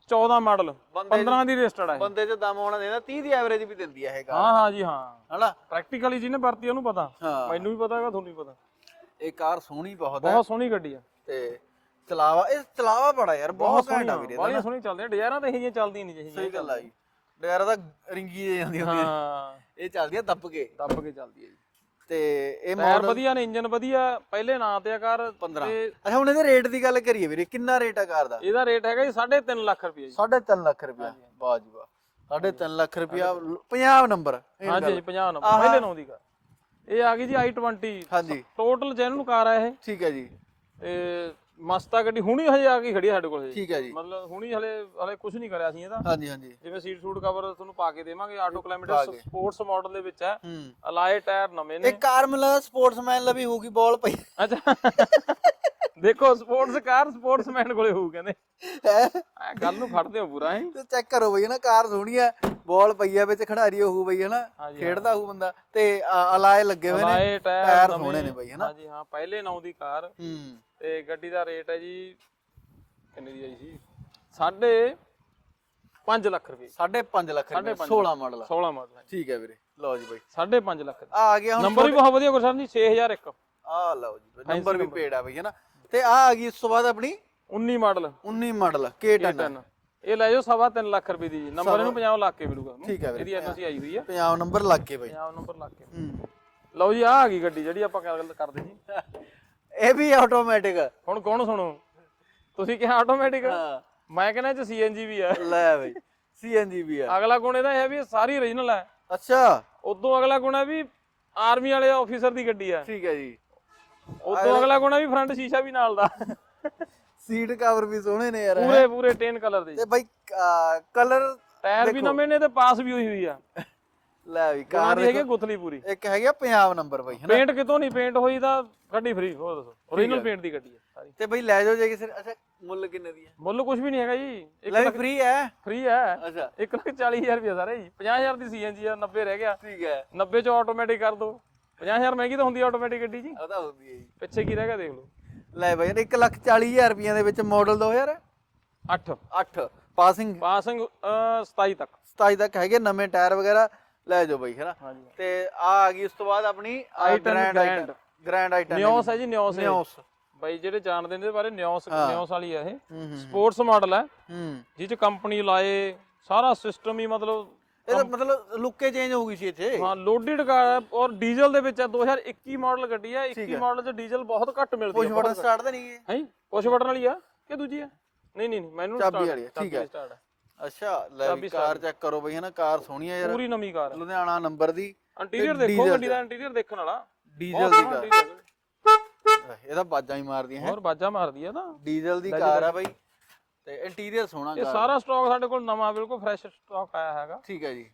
14 ਮਾਡਲ। 15 ਦੀ ਰਜਿਸਟਰਡ ਹੈ ਬੰਦੇ 'ਚ ਦਮ ਆਉਣਾ ਦੇਣਾ 30 ਦੀ ਐਵਰੇਜ ਵੀ ਦਿੰਦੀ ਆ ਇਹ ਕਾਰ। ਹਾਂ ਹਾਂ ਜੀ ਹਾਂ। ਹਨਾ। ਪ੍ਰੈਕਟੀਕਲੀ ਜਿਹਨੇ ਵਰਤੀ ਉਹਨੂੰ ਪਤਾ। ਹਾਂ। ਮੈਨੂੰ ਵੀ ਪਤਾ ਹੈਗਾ ਤੁਹਾਨੂੰ ਵੀ ਪਤਾ। ਇਹ ਕਾਰ ਸੋਹਣੀ ਬਹੁਤ ਹੈ ਬਹੁਤ ਸੋਹਣੀ ਗੱਡੀ ਆ। ਤੇ ਚਲਾਵਾ ਇਹ ਚਲਾਵਾ ਬੜਾ ਯਾਰ ਬਹੁਤ ਘੈਂਟ ਆ ਵੀਰੇ ਇਹਦਾ ਬਾਲੀਆਂ ਸੋਹਣੀ ਚੱਲਦੀਆਂ ਡਿਜ਼ਾਇਰਾਂ ਤਾਂ ਇਹ ਜਿਹੀਆਂ ਚੱਲਦੀਆਂ ਨਹੀਂ ਜਿਹੀਆਂ ਸਹੀ ਗੱਲ ਆ ਜੀ। ਡੈਰਾ ਤਾਂ ਰਿੰਗੀ ਜੇ ਜਾਂਦੀ ਹੁੰਦੀ। ਹਾਂ। ਇਹ ਚੱਲਦੀ ਆ ਦੱਬ ਕੇ। ਦੱਬ ਕੇ ਚੱਲਦੀ ਹੈ ਜੀ। ਤੇ ਇਹ ਟਾਇਰ ਮਾਡਲ ਵਧੀਆ ਨੇ ਇੰਜਨ ਵਧੀਆ ਪਹਿਲੇ ਨਾਂ ਤੇ ਆ ਕਾਰ 15 ਤੇ ਅੱਛਾ ਹੁਣ ਇਹਦੇ ਰੇਟ ਦੀ ਗੱਲ ਕਰੀਏ ਵੀਰੇ ਕਿੰਨਾ ਰੇਟ ਆ ਕਾਰ ਦਾ? ਇਹਦਾ ਰੇਟ ਹੈਗਾ ਜੀ 3.5 ਲੱਖ ਰੁਪਏ ਜੀ। 3.5 ਲੱਖ ਰੁਪਇਆ। ਵਾਹ ਜੀ ਵਾਹ। 3.5 ਲੱਖ ਰੁਪਇਆ 50 ਨੰਬਰ ਹਾਂਜੀ ਗੱਲ। ਜੀ 50 ਨੰਬਰ ਪਹਿਲੇ ਨਾਂ ਦੀ ਕਾਰ। ਇਹ ਆ ਗਈ ਜੀ i20 ਹਾਂਜੀ। ਟੋਟਲ ਜੈਨੂਨ ਕਾਰ ਆ ਇਹ। ਠੀਕ ਹੈ ਜੀ। ਤੇ ਮਸਤਾ ਗੱਡੀ ਹੁਣੀ ਹਜੇ ਆ ਕੇ ਖੜੀ ਆ ਸਾਡੇ ਕੋਲ ਠੀਕ ਹੈ ਜੀ। ਮਤਲਬ ਹੁਣੀ ਹਲੇ ਹਲੇ ਕੁਝ ਨਹੀਂ ਕਰਿਆ ਸੀ ਇਹਦਾ। ਹਾਂਜੀ ਹਾਂਜੀ। ਜਿਵੇਂ ਸੀਟ ਸੂਟ ਕਵਰ ਤੁਹਾਨੂੰ ਪਾ ਕੇ ਦੇਵਾਂਗੇ ਆਟੋ ਕਿਲੋਮੀਟਰ ਸਪੋਰਟਸ ਮਾਡਲ ਦੇ ਵਿੱਚ ਹੈ। ਹੂੰ। ਅਲਾਏ ਟਾਇਰ ਨਵੇਂ ਨੇ। ਇਹ ਕਾਰ ਮਿਲਦਾ ਸਪੋਰਟਸਮੈਨ ਲਵੀ ਹੋਊਗੀ ਬਾਲ ਪਈ। ਅੱਛਾ। ਦੇਖੋ ਸਪੋਰਟਸ ਕਾਰ ਸਪੋਰਟਸਮੈਨ ਕੋਲੇ ਹੋਊ ਕਹਿੰਦੇ। ਹੈ? ਐ ਗੱਲ ਨੂੰ ਫੜਦੇ ਹੋ ਪੂਰਾ ਹੈ? ਤੇ ਚੈੱਕ ਕਰੋ ਬਈ ਨਾ ਕਾਰ ਸੋਹਣੀ ਆ ਬਾਲ ਪਈ ਆ ਵਿੱਚ ਖਿਡਾਰੀ ਹੋਊ ਬਈ ਹਨਾ ਹਾਂਜੀ, ਖੇਡਦਾ ਹੋਊ ਬੰਦਾ ਤੇ ਅ- ਅਲਾਏ ਲੱਗੇ ਹੋਏ ਨੇ ਅਲਾਏ ਟਾਇਰ ਟਾਇਰ ਨਵੇਂ ਸੋਹਣੇ ਨੇ ਬਈ ਹਨਾ। ਹਾਂਜੀ ਹਾਂ ਪਹਿਲੇ ਨਾਂ ਦੀ ਕਾਰ। ਹੂੰ। ਤੇ ਗੱਡੀ ਦਾ ਰੇਟ ਹੈ ਜੀ ਕਿੰਨੇ ਦੀ ਆਈ ਸੀ? ਸਾਢੇ 5 ਲੱਖ ਰੁਪਏ। 5.5 ਲੱਖ ਰੁਪਏ 16 ਮਾਡਲ 16 ਮਾਡਲ ਠੀਕ ਹੈ ਵੀਰੇ ਲਓ ਜੀ ਬਈ। ਸਾਢੇ 5 ਲੱਖ ਆ ਆ ਗਿਆ ਹੁਣ ਨੰਬਰ ਵੀ ਬਹੁਤ ਵਧੀਆ ਗੁਰਸਰ ਜੀ 6001 ਆ ਲਓ ਜੀ ਨੰਬਰ ਵੀ ਪੇੜ ਆ ਬਈ ਹਨਾ ਤੇ ਆ ਆ ਗਈ ਇਸ ਤੋਂ ਬਾਅਦ ਆਪਣੀ 19 ਮਾਡਲ। 19 ਮਾਡਲ K10 10 ਇਹ ਲੈ ਜਾਓ ਸਵਾ 3 ਲੱਖ ਰੁਪਏ ਦੀ ਜੀ। ਨੰਬਰ ਇਹਨੂੰ 50 ਲੱਖ ਕੇ ਮਿਲੂਗਾ ਠੀਕ ਹੈ ਵੀਰੇ। ਇਹਦੀ ਐਨਓਸੀ ਆਈ ਹੋਈ ਆ। ਪੰਜਾਬ ਨੰਬਰ ਲੱਗ ਕੇ ਬਈ। 50 ਨੰਬਰ ਲੱਖ ਕੇ। ਹੂੰ। ਲਓ ਜੀ ਆ ਆ ਗਈ ਗੱਡੀ ਜਿਹੜੀ ਆਪਾਂ ਗੱਲ ਕਰਦੇ ਜੀ। <laughs> ਇਹ ਵੀ ਆਟੋਮੈਟਿਕ ਹੁਣ ਕੌਣ ਸੁਣੋ? ਤੁਸੀਂ ਕਿਹਾ ਆਟੋਮੈਟਿਕ ਹਾਂ। ਮੈਂ ਕਹਿੰਦਾ ਇਹ ਚ ਸੀਐਨਜੀ ਵੀ ਆ। ਲੈ ਬਈ ਸੀਐਨਜੀ ਵੀ ਆ। ਅਗਲਾ ਗੁਣ ਇਹਦਾ ਇਹ ਵੀ ਇਹ ਸਾਰੀ ਓਰੀਜਨਲ ਹੈ ਅੱਛਾ। ਉਦੋਂ ਅਗਲਾ ਗੁਣ ਹੈ ਵੀ ਆਰਮੀ ਵਾਲੇ ਆਫੀਸਰ ਦੀ ਗੱਡੀ ਆ। ਠੀਕ ਹੈ ਜੀ। ਉਦੋਂ ਅਗਲਾ ਗੁਣ ਹੈ ਵੀ ਫਰੰਟ ਸ਼ੀਸ਼ਾ ਵੀ ਨਾਲ ਦਾ। ਸੀਟ ਕਵਰ ਵੀ ਸੋਹਣੇ ਨੇ ਯਾਰ। ਪੂਰੇ ਪੂਰੇ ਟੇਨ ਕਲਰ ਦੇ। ਤੇ ਬਾਈ ਕਲਰ ਟਾਇਰ ਵੀ ਨਵੇਂ ਨੇ ਤੇ ਪਾਸ ਵੀ ਹੋਈ ਹੋਈ ਆ। ਲੈ ਵੀ ਕਾਰ ਦੀ ਹੈਗੀ ਗੁੱਥਲੀ ਪੂਰੀ। ਇੱਕ ਹੈਗਾ ਪੰਜਾਬ ਨੰਬਰ ਬਾਈ ਹਨਾ? ਪੇਂਟ ਕਿਤੋਂ ਨਹੀਂ ਪੇਂਟ ਹੋਈ ਤਾਂ ਗੱਡੀ ਫ੍ਰੀ ਹੋਰ ਦੱਸੋ। ਓਰੀਜਨਲ ਪੇਂਟ ਦੀ ਗੱਡੀ ਹੈ ਸਾਰੀ। ਤੇ ਬਾਈ ਲੈ ਜਾਓ ਜੇ ਕਿਸੇ ਅੱਛਾ ਮੁੱਲ ਕਿੰਨੇ ਦੀ ਹੈ ਮੁੱਲ ਕੁਝ ਵੀ ਨਹੀਂ ਹੈਗਾ ਜੀ। ਇੱਕ ਲੈ ਫ੍ਰੀ ਹੈ ਫ੍ਰੀ ਹੈ ਅੱਛਾ। 1 ਲੱਖ 40000 ਰੁਪਏ ਸਾਰੇ ਜੀ। 50000 ਦੀ ਸੀਐਨਜੀ ਆ 90 ਰਹਿ ਗਿਆ। ਠੀਕ ਹੈ 90 ਚ ਆਟੋਮੈਟਿਕ ਕਰ ਦੋ। 50000 ਮਹਿੰਗੀ ਤਾਂ ਹੁੰਦੀ ਆਟੋਮੈਟਿਕ ਗੱਡੀ ਜੀ। ਉਹ ਤਾਂ ਹੁੰਦੀ ਹੈ ਜੀ। ਪਿੱਛੇ ਕੀ ਰਹਿ ਗਿਆ ਦੇਖ ਲਓ। ਲੈ ਬਾਈ 1 ਲੱਖ 40 ਹਜ਼ਾਰ ਰੁਪਈਆਂ ਦੇ ਵਿੱਚ ਮਾਡਲ 2000 8 8 ਪਾਸਿੰਗ ਪਾਸਿੰਗ 27 ਤੱਕ। 27 ਤੱਕ ਹੈਗੇ ਨਵੇਂ ਟਾਇਰ ਵਗੈਰਾ। ਲੈ ਜਾਓ ਬਾਈ ਹੈਨਾ? ਹਾਂਜੀ। ਤੇ ਆ ਆ ਗਈ ਉਸ ਤੋਂ ਬਾਅਦ ਆਪਣੀ i10 grand Grand। Grand i ten Nios ਹੈ ਜੀ ਨਿਓਸ ਇਹ। ਨਿਓਸ। ਬਾਈ ਜਿਹੜੇ ਜਾਣਦੇ ਨੇ ਇਹਦੇ ਬਾਰੇ ਨਿਓਸ ਨਿਓਸ ਵਾਲੀ ਆ ਇਹ। ਹੂੰ ਹੂੰ। ਸਪੋਰਟਸ ਮਾਡਲ ਹੈ। ਹੂੰ। ਜਿਹ ਚ ਕੰਪਨੀ ਲਾਏ ਸਾਰਾ ਸਿਸਟਮ ਹੀ ਮਤਲਬ ਇਹਦਾ ਮਤਲਬ ਲੁੱਕੇ ਚੇਂਜ ਹੋ ਗਈ ਸੀ ਇੱਥੇ। ਹਾਂ ਲੋਡਡ ਕਾਰ ਹੈ ਔਰ ਡੀਜ਼ਲ ਦੇ ਵਿੱਚ ਹੈ। 2021 ਮਾਡਲ ਗੱਡੀ ਹੈ। 21 ਮਾਡਲ ਚ ਡੀਜ਼ਲ ਬਹੁਤ ਘੱਟ ਮਿਲਦੀ ਪੁਸ਼ ਹੈ ਬਟਨ ਸਟਾਰਟ ਤਾਂ ਨਹੀਂ ਹੈ ਹੈ? ਪੁਸ਼ ਬਟਨ ਵਾਲੀ ਆ ਕਿ ਦੂਜੀ ਆ? ਨਹੀਂ ਨਹੀਂ ਨਹੀਂ ਮੈਨੂੰ ਚਾਬੀ ਵਾਲੀ ਠੀਕ ਹੈ। start ਅੱਛਾ ਲੈ ਵੀ ਕਾਰ ਚੈੱਕ ਕਰੋ ਬਈ ਹਨਾ ਕਾਰ ਸੋਹਣੀ ਆ ਯਾਰ। ਪੂਰੀ ਨਵੀਂ ਕਾਰ ਹੈ ਲੁਧਿਆਣਾ ਨੰਬਰ ਦੀ ਇੰਟੀਰੀਅਰ ਦੇਖੋ ਗੱਡੀ ਦਾ ਇੰਟੀਰੀਅਰ ਦੇਖਣ ਵਾਲਾ। ਡੀਜ਼ਲ ਦੀ ਕਾਰ। ਇਹਦਾ ਬਾਜਾਂ ਹੀ ਮਾਰਦੀਆਂ ਹੈ। ਹੋਰ ਬਾਜਾ ਮਾਰਦੀ ਆ ਨਾ ਡੀਜ਼ਲ ਦੀ ਕਾਰ ਆ ਬਈ। ਤੇ ਇੰਟੀਰੀਅਰ ਸੋਹਣਾ ਇਹ ਕਾਰ। ਸਾਰਾ ਸਟਾਕ ਸਾਡੇ ਕੋਲ ਨਵਾਂ ਬਿਲਕੁਲ ਫਰੈਸ਼ ਸਟਾਕ ਆਇਆ ਹੈਗਾ। ਠੀਕ ਹੈ ਜੀ।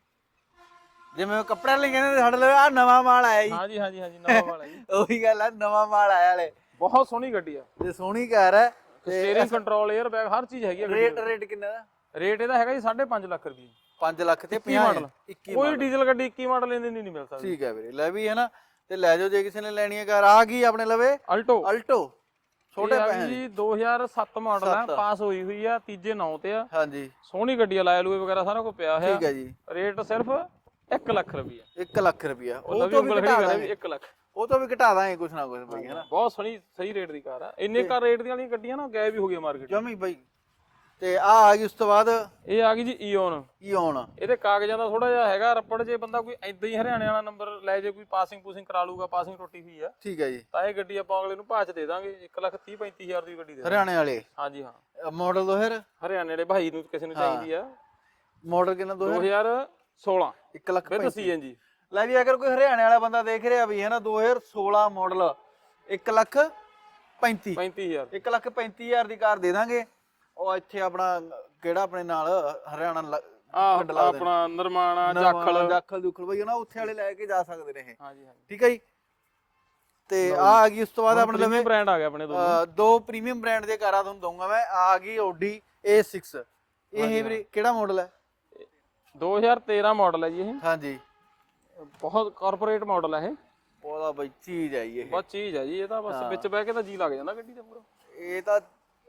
ਜਿਵੇਂ ਕੱਪੜੇ ਵਾਲੇ ਕਹਿੰਦੇ ਸਾਡੇ ਲਈ ਆ ਨਵਾਂ ਮਾਲ ਆਇਆ ਜੀ। ਹਾਂਜੀ ਹਾਂਜੀ ਹਾਂਜੀ ਨਵਾਂ ਵਾਲਾ ਜੀ। <laughs> ਉਹੀ ਗੱਲ ਆ ਨਵਾਂ ਮਾਲ ਆਇਆ ਹਲੇ। ਬਹੁਤ ਸੋਹਣੀ ਗੱਡੀ ਆ। ਤੇ ਸੋਹਣੀ ਕਾਰ ਹੈ ਤੇ ਸਟੀਅਰਿੰਗ ਕੰਟਰੋਲ 에ਅਰ ਬੈਗ ਹਰ ਚੀਜ਼ ਹੈਗੀ ਆ ਰੇਟ ਰੇਟ ਕਿੰਨਾ ਦਾ? ਰੇਟ ਇਹਦਾ ਹੈਗਾ ਜੀ 5.5 ਲੱਖ ਰੁਪਏ 5 ਲੱਖ ਤੇ 50 ਮਾਡਲ 21 ਕੋਈ ਡੀਜ਼ਲ ਗੱਡੀ 21 ਮਾਡਲ ਇਹਦੇ ਨਹੀਂ ਮਿਲ ਸਕਦੀ। ਠੀਕ ਹੈ ਵੀਰੇ ਲੈ ਵੀ ਹੈ ਨਾ ਤੇ ਲੈ ਜਾਓ ਜੇ ਕਿਸੇ ਨੇ ਲੈਣੀ ਹੈ ਕਾਰ। ਆ ਗਈ ਆਪਣੇ ਲਵੇ? ਅਲਟੋ। ਅਲਟੋ। ਛੋਟੇ ਪੈਸੇ ਜੀ 2007 ਮਾਡਲ ਹੈ ਪਾਸ ਹੋਈ ਹੋਈ ਆ ਤੀਜੇ ਨਾਂ ਤੇ ਆ। ਹਾਂਜੀ। ਸੋਹਣੀ ਗੱਡੀ ਆ ਲਾਇ ਲੂਏ ਵਗੈਰਾ ਸਾਰਾ ਕੁਝ ਪਿਆ ਹੋਇਆ। ਠੀਕ ਹੈ ਜੀ। ਰੇਟ ਸਿਰਫ 1 ਲੱਖ ਰੁਪਏ। 1 ਲੱਖ ਰੁਪਿਆ ਉਹ ਤੋਂ ਵੀ ਘਟਾ ਦਾਂਗੇ। ਵੀ 1 ਲੱਖ। ਉਹ ਤੋਂ ਵੀ ਘਟਾ ਦਾਂਗੇ ਕੁਛ ਨਾ ਕੁਛ ਬਈ ਹੈ ਨਾ। ਬਹੁਤ ਸੋਹਣੀ ਸਹੀ ਰੇਟ ਦੀ ਕਾਰ ਆ। ਇੰਨੇ ਕਾਰ ਰੇਟ ਦੀਆਂ ਵਾਲੀਆਂ ਗੱਡੀਆਂ ਨਾ ਗਾਇਬ ਹੀ ਹੋ ਗਈਆਂ ਮਾਰਕੀਟ ਜਮੀ ਬਈ ਤੇ ਆ ਆ ਗਈ ਉਸ ਤੋਂ ਬਾਅਦ ਇਹ ਆ ਗਈ ਜੀ ਈਓਨ। ਕੀ ਆਉਣਾ ਇਹਦੇ ਕਾਗਜ਼ਾਂ ਦਾ ਥੋੜਾ ਜਿਹਾ ਹੈਗਾ ਰੱਪੜ ਜੇ ਬੰਦਾ ਕੋਈ ਐਦਾਂ ਹੀ ਹਰਿਆਣੇ ਵਾਲਾ ਨੰਬਰ ਲੈ ਜੇ ਕੋਈ ਪਾਸਿੰਗ ਪੂਸਿੰਗ ਕਰਾ ਲੂਗਾ ਪਾਸਿੰਗ ਟੁੱਟੀ ਹੋਈ ਆ। ਠੀਕ ਹੈ ਜੀ। ਤਾਂ ਇਹ ਗੱਡੀ ਆਪਾਂ ਅਗਲੇ ਨੂੰ ਭਾਅ ਚ ਦੇ ਦਾਂਗੇ 1 ਲੱਖ 30 35000 ਦੀ ਗੱਡੀ ਦੇ ਦਾਂਗੇ। ਹਰਿਆਣੇ ਵਾਲੇ? ਹਾਂਜੀ ਹਾਂ। ਮਾਡਲ 2000 ਹਰਿਆਣੇ ਵਾਲੇ ਭਾਈ ਨੂੰ ਕਿਸੇ ਨੂੰ ਚਾਹੀਦੀ ਆ। ਮਾਡਲ ਕਿੰਨਾ 2000 2016 1 ਲੱਖ ਵਿਦ ਸੀਐਨਜੀ ਲੈ ਵੀ ਅਗਰ ਕੋਈ ਹਰਿਆਣੇ ਵਾਲਾ ਬੰਦਾ ਦੇਖ ਰਿਹਾ ਵੀ ਹੈ ਨਾ 2016 ਮਾਡਲ 1 ਲੱਖ 35 35000 1 ਲੱਖ 35000 ਦੀ ਕਾਰ ਦੇ ਦਾਂਗੇ। ਉਹ ਇੱਥੇ ਆਪਣਾ ਕਿਹੜਾ ਆਪਣੇ ਨਾਲ ਹਰਿਆਣਾ ਲ- ਆਹ ਆਪਣਾ ਨਿਰਮਾਣਾ ਜਾਖਲ। ਜਾਖਲ ਦੁਖਲ ਬਈ ਨਾ ਉੱਥੇ ਵਾਲੇ ਲੈ ਕੇ ਜਾ ਸਕਦੇ ਨੇ ਇਹ। ਹਾਂਜੀ ਹਾਂਜੀ। ਠੀਕ ਹੈ ਜੀ? ਤੇ ਆ ਆ ਗਈ ਉਸ ਤੋਂ ਬਾਅਦ ਆਪਣੇ ਲਵੇ ਬ੍ਰਾਂਡ ਆ ਗਿਆ ਆਪਣੇ ਤੋਂ ਅ, ਦੋ ਪ੍ਰੀਮੀਅਮ ਬ੍ਰਾਂਡ ਦੇ ਕਾਰਾਂ ਤੁਹਾਨੂੰ ਦਊਂਗਾ ਮੈਂ। ਆ ਗਈ Audi A6 ਇਹ ਵੀਰੇ ਕਿਹੜਾ ਮਾਡਲ ਹੈ? 2013 ਮਾਡਲ ਹੈ ਜੀ ਇਹ। ਹਾਂਜੀ। ਬਹੁਤ ਕਾਰਪੋਰੇਟ ਮਾਡਲ ਹੈ ਇਹ। ਉਹਦਾ ਬਈ ਚੀਜ਼ ਹੈ ਜੀ ਇਹ। ਬਹੁਤ ਚੀਜ਼ ਹੈ ਜੀ ਇਹ ਤਾਂ ਬਸ ਵਿੱਚ ਬਹਿ ਕੇ ਤਾਂ ਜੀ ਲੱਗ ਜਾਂਦਾ ਗੱਡੀ ਦਾ ਪੂਰਾ। ਇਹ ਤਾਂ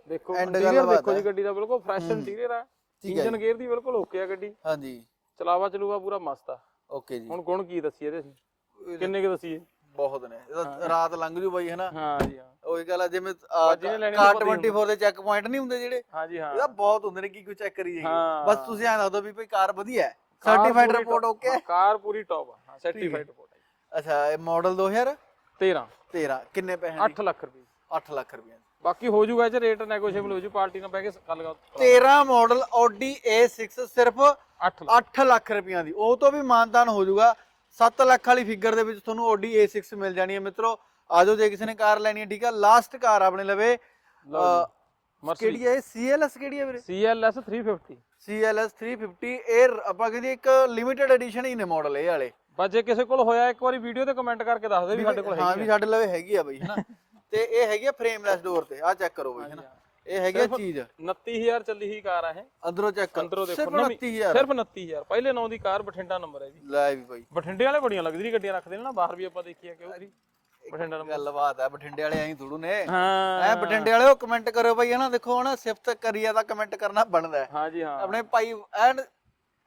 ਦੇਖੋ End ਇੰਟੀਰੀਅਰ ਗੱਲਬਾਤ ਦੇਖੋ ਜੀ ਗੱਡੀ ਦਾ ਬਿਲਕੁਲ ਫਰੈਸ਼ ਇੰਟੀਰੀਅਰ ਆ। ਇੰਜਨ ਗੇਅਰ ਦੀ ਬਿਲਕੁਲ ਓਕੇ ਆ ਗੱਡੀ। ਹਾਂਜੀ। ਚਲਾਵਾ ਚਲੂਗਾ ਪੂਰਾ ਮਸਤ ਆ। ਓਕੇ ਜੀ। ਹੁਣ ਗੁਣ ਕੀ ਦੱਸੀਏ ਇਹਦੇ ਅਸੀਂ ਕਿੰਨੇ ਕੁ ਦੱਸੀਏ? ਬਹੁਤ ਨੇ। ਇਹਦਾ ਰਾਤ ਲੰਘ ਜੂ ਬਾਈ ਹਨਾ? ਹਾਂ ਜੀ ਹਾਂ। ਉਹੀ ਗੱਲ ਆ ਜਿਵੇਂ ਜਿਹਨੇ ਲੈਣੀ ਕਾਰ ਉਹ ਪਤਾ ਹੀ 24 ਦੇ ਚੈੱਕ ਪੁਆਇੰਟ ਨਹੀਂ ਹੁੰਦੇ ਜਿਹੜੇ। ਹਾਂ ਜੀ ਹਾਂ। ਇਹਦਾ ਬਹੁਤ ਹੁੰਦੇ ਨੇ ਕੀ ਕੋਈ ਚੈੱਕ ਕਰੀ ਜਾਈਏ ਹਾਂ। ਬਸ ਤੁਸੀਂ ਐਂ ਦੱਸ ਦਿਓ ਵੀ ਭਈ ਕਾਰ ਵਧੀਆ ਹੈ? ਕਾਰ ਸਰਟੀਫਾਈਡ ਪੂਰੀ ਰਿਪੋਰਟ top- ਓਕੇ ਹਾਂ, ਕਾਰ ਪੂਰੀ ਟੌਪ ਆ। ਹਾਂ ਸਰਟੀਫਾਈਡ ਰਿਪੋਰਟ ਅੱਛਾ ਇਹ ਮਾਡਲ 2013 13 ਕਿੰਨੇ ਪੈਸੇ 8 ਲੱਖ ਰੁਪਏ। 8 ਲੱਖ ਰੁਪਏ। ਬਾਕੀ ਹੋ ਜਾਊਗਾ ਇਹ ਚ ਰੇਟ ਨੈਗੋਸ਼ੀਏਬਲ ਹੋ ਜੂ ਪਾਰਟੀ ਨਾਲ ਬਹਿ ਕੇ ਗੱਲ ਕਰ 13 ਮਾਡਲ Audi A6 ਸਿਰਫ 8 ਲੱਖ। 8 ਲੱਖ ਰੁਪਈਆਂ ਦੀ। ਉਹ ਤੋਂ ਵੀ ਮਾਨਦਾਨ ਹੋ ਜਾਊਗਾ 7 ਲੱਖ ਵਾਲੀ ਫਿਗਰ ਦੇ ਵਿੱਚ ਤੁਹਾਨੂੰ Audi A6 ਮਿਲ ਜਾਣੀ ਹੈ ਮਿੱਤਰੋ। ਆਜੋ ਜੇ ਕਿਸੇ ਨੇ ਕਾਰ ਲੈਣੀ ਹੈ ਠੀਕ ਆ। ਲਾਸਟ ਕਾਰ ਆਪਣੇ ਲਵੇ। ਕਿਹੜੀ ਹੈ CLS ਕਿਹੜੀ ਹੈ ਵੀਰੇ? CLS 350 CLS 350 ਇਹ ਆਪਾਂ ਕਹਿੰਦੇ ਇੱਕ ਲਿਮਿਟਿਡ ਐਡੀਸ਼ਨ ਹੀ ਨੇ ਮਾਡਲ ਇਹ ਵਾਲੇ। ਬਸ ਜੇ ਕਿਸੇ ਕੋਲ ਹੋਇਆ ਇੱਕ ਵਾਰੀ ਵੀਡੀਓ ਤੇ ਕਮੈਂਟ ਕਰਕੇ ਦੱਸ ਦੇ ਵੀ ਸਾਡੇ ਕੋਲ ਹਾਂ ਹੈਗੀ ਵੀ ਸਾਡੇ ਲਵੇ ਹੈਗੀ ਆ ਬਈ ਹਨਾ? <laughs> ਤੇ ਇਹ ਹੈਗੀ ਆ ਫਰੇਮਲੈਸ ਡੋਰ ਤੇ ਆ ਚੈੱਕ ਕਰੋ ਬਈ ਹਨਾ? ਇਹ ਹੈਗੀ ਆ ਚੀਜ਼। 29000 ਚੱਲੀ ਹੀ ਕਾਰ ਆ ਇਹ। ਅੰਦਰੋਂ ਚੈੱਕ ਅੰਦਰੋਂ ਦੇਖੋ ਸਿਰਫ ਨਵੀਂ 29000 ਸਿਰਫ 29000 ਪਹਿਲੇ ਨਾਂ ਦੀ ਕਾਰ ਬਠਿੰਡਾ ਨੰਬਰ ਹੈ ਜੀ। ਲੈ ਵੀ ਬਈ। ਬਠਿੰਡੇ ਵਾਲੇ ਬੜੀਆਂ ਲਗਜ਼ਰੀ ਗੱਡੀਆਂ ਰੱਖਦੇ ਨੇ ਨਾ ਬਾਹਰ ਵੀ ਆਪਾਂ ਦੇਖੀ ਆ ਕਿ ਉਹ ਵੀ ਬਠਿੰਡਾ ਨੰਬਰ। ਗੱਲਬਾਤ ਆ ਬਠਿੰਡੇ ਵਾਲੇ ਐਂ ਥੋੜੂ ਨੇ। ਹਾਂ। ਐ ਬਠਿੰਡੇ ਵਾਲਿਓ ਕਮੈਂਟ ਕਰੋ ਬਈ ਹਨਾ? ਦੇਖੋ ਹਨਾ ਸਿਫਤ ਕਰੀਆ ਦਾ ਕਮੈਂਟ ਕਰਨਾ ਬਣਦਾ। ਹੈ। ਹਾਂ ਜੀ ਹਾਂ। ਆਪਣੇ ਭਾਈ ਐਂਡ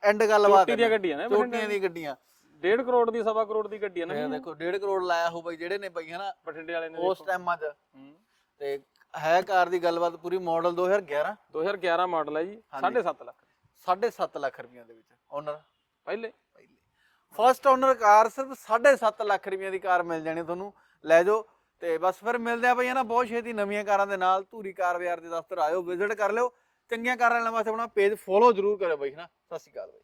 ਐਂਡ ਗੱਲਬਾਤ ਚੋਟੀ ਦੀਆਂ ਗੱਡੀਆਂ ਨੇ ਚੋਟੀਆਂ ਦੀ ਗੱਡੀਆਂ। 1.5 ਕਰੋੜ ਦੀ ਸਵਾ ਕਰੋੜ ਦੀ ਗੱਡੀ ਆ ਨਾ ਇਹ ਦੇਖੋ 1.5 ਕਰੋੜ ਲਾਇਆ ਹੋ ਬਈ ਜਿਹੜੇ ਨੇ ਬਈ ਹਨਾ ਬਠਿੰਡੇ ਵਾਲੇ ਨੇ ਉਸ ਟਾਈਮਾਂ 'ਚ। ਤੇ ਹੈ ਕਾਰ ਦੀ ਗੱਲਬਾਤ ਪੂਰੀ ਮਾਡਲ 2011 2011 ਮਾਡਲ ਹੈ ਜੀ 7.5 ਲੱਖ। 7.5 ਲੱਖ ਰੁਪਈਆ ਦੇ ਵਿੱਚ ਓਨਰ ਪਹਿਲੇ। ਫਰਸਟ ਓਨਰ ਕਾਰ ਸਿਰਫ 7.5 ਲੱਖ ਰੁਪਈਆ ਦੀ ਕਾਰ ਮਿਲ ਜਾਣੀ ਤੁਹਾਨੂੰ। ਲੈ ਜਾਓ ਤੇ ਬਸ ਫਿਰ ਮਿਲਦੇ ਆ ਬਈ ਨਾ ਬਹੁਤ ਛੇਤੀ ਨਵੀਆਂ ਕਾਰਾਂ ਦੇ ਨਾਲ ਧੂਰੀ ਕਾਰ ਬਾਜ਼ਾਰ ਦੇ ਦਫ਼ਤਰ ਆਇਓ ਵਿਜ਼ਿਟ ਕਰ ਲਿਓ। ਚੰਗੀਆਂ ਕਾਰਾਂ ਲੈਣ ਵਾਸਤੇ ਆਪਣਾ ਪੇਜ ਫੋਲੋ ਜ਼ਰੂਰ ਕਰਿਓ ਬਈ ਹਨਾ। ਸਤਿ ਸ਼੍ਰੀ ਅਕਾਲ ਬਈ।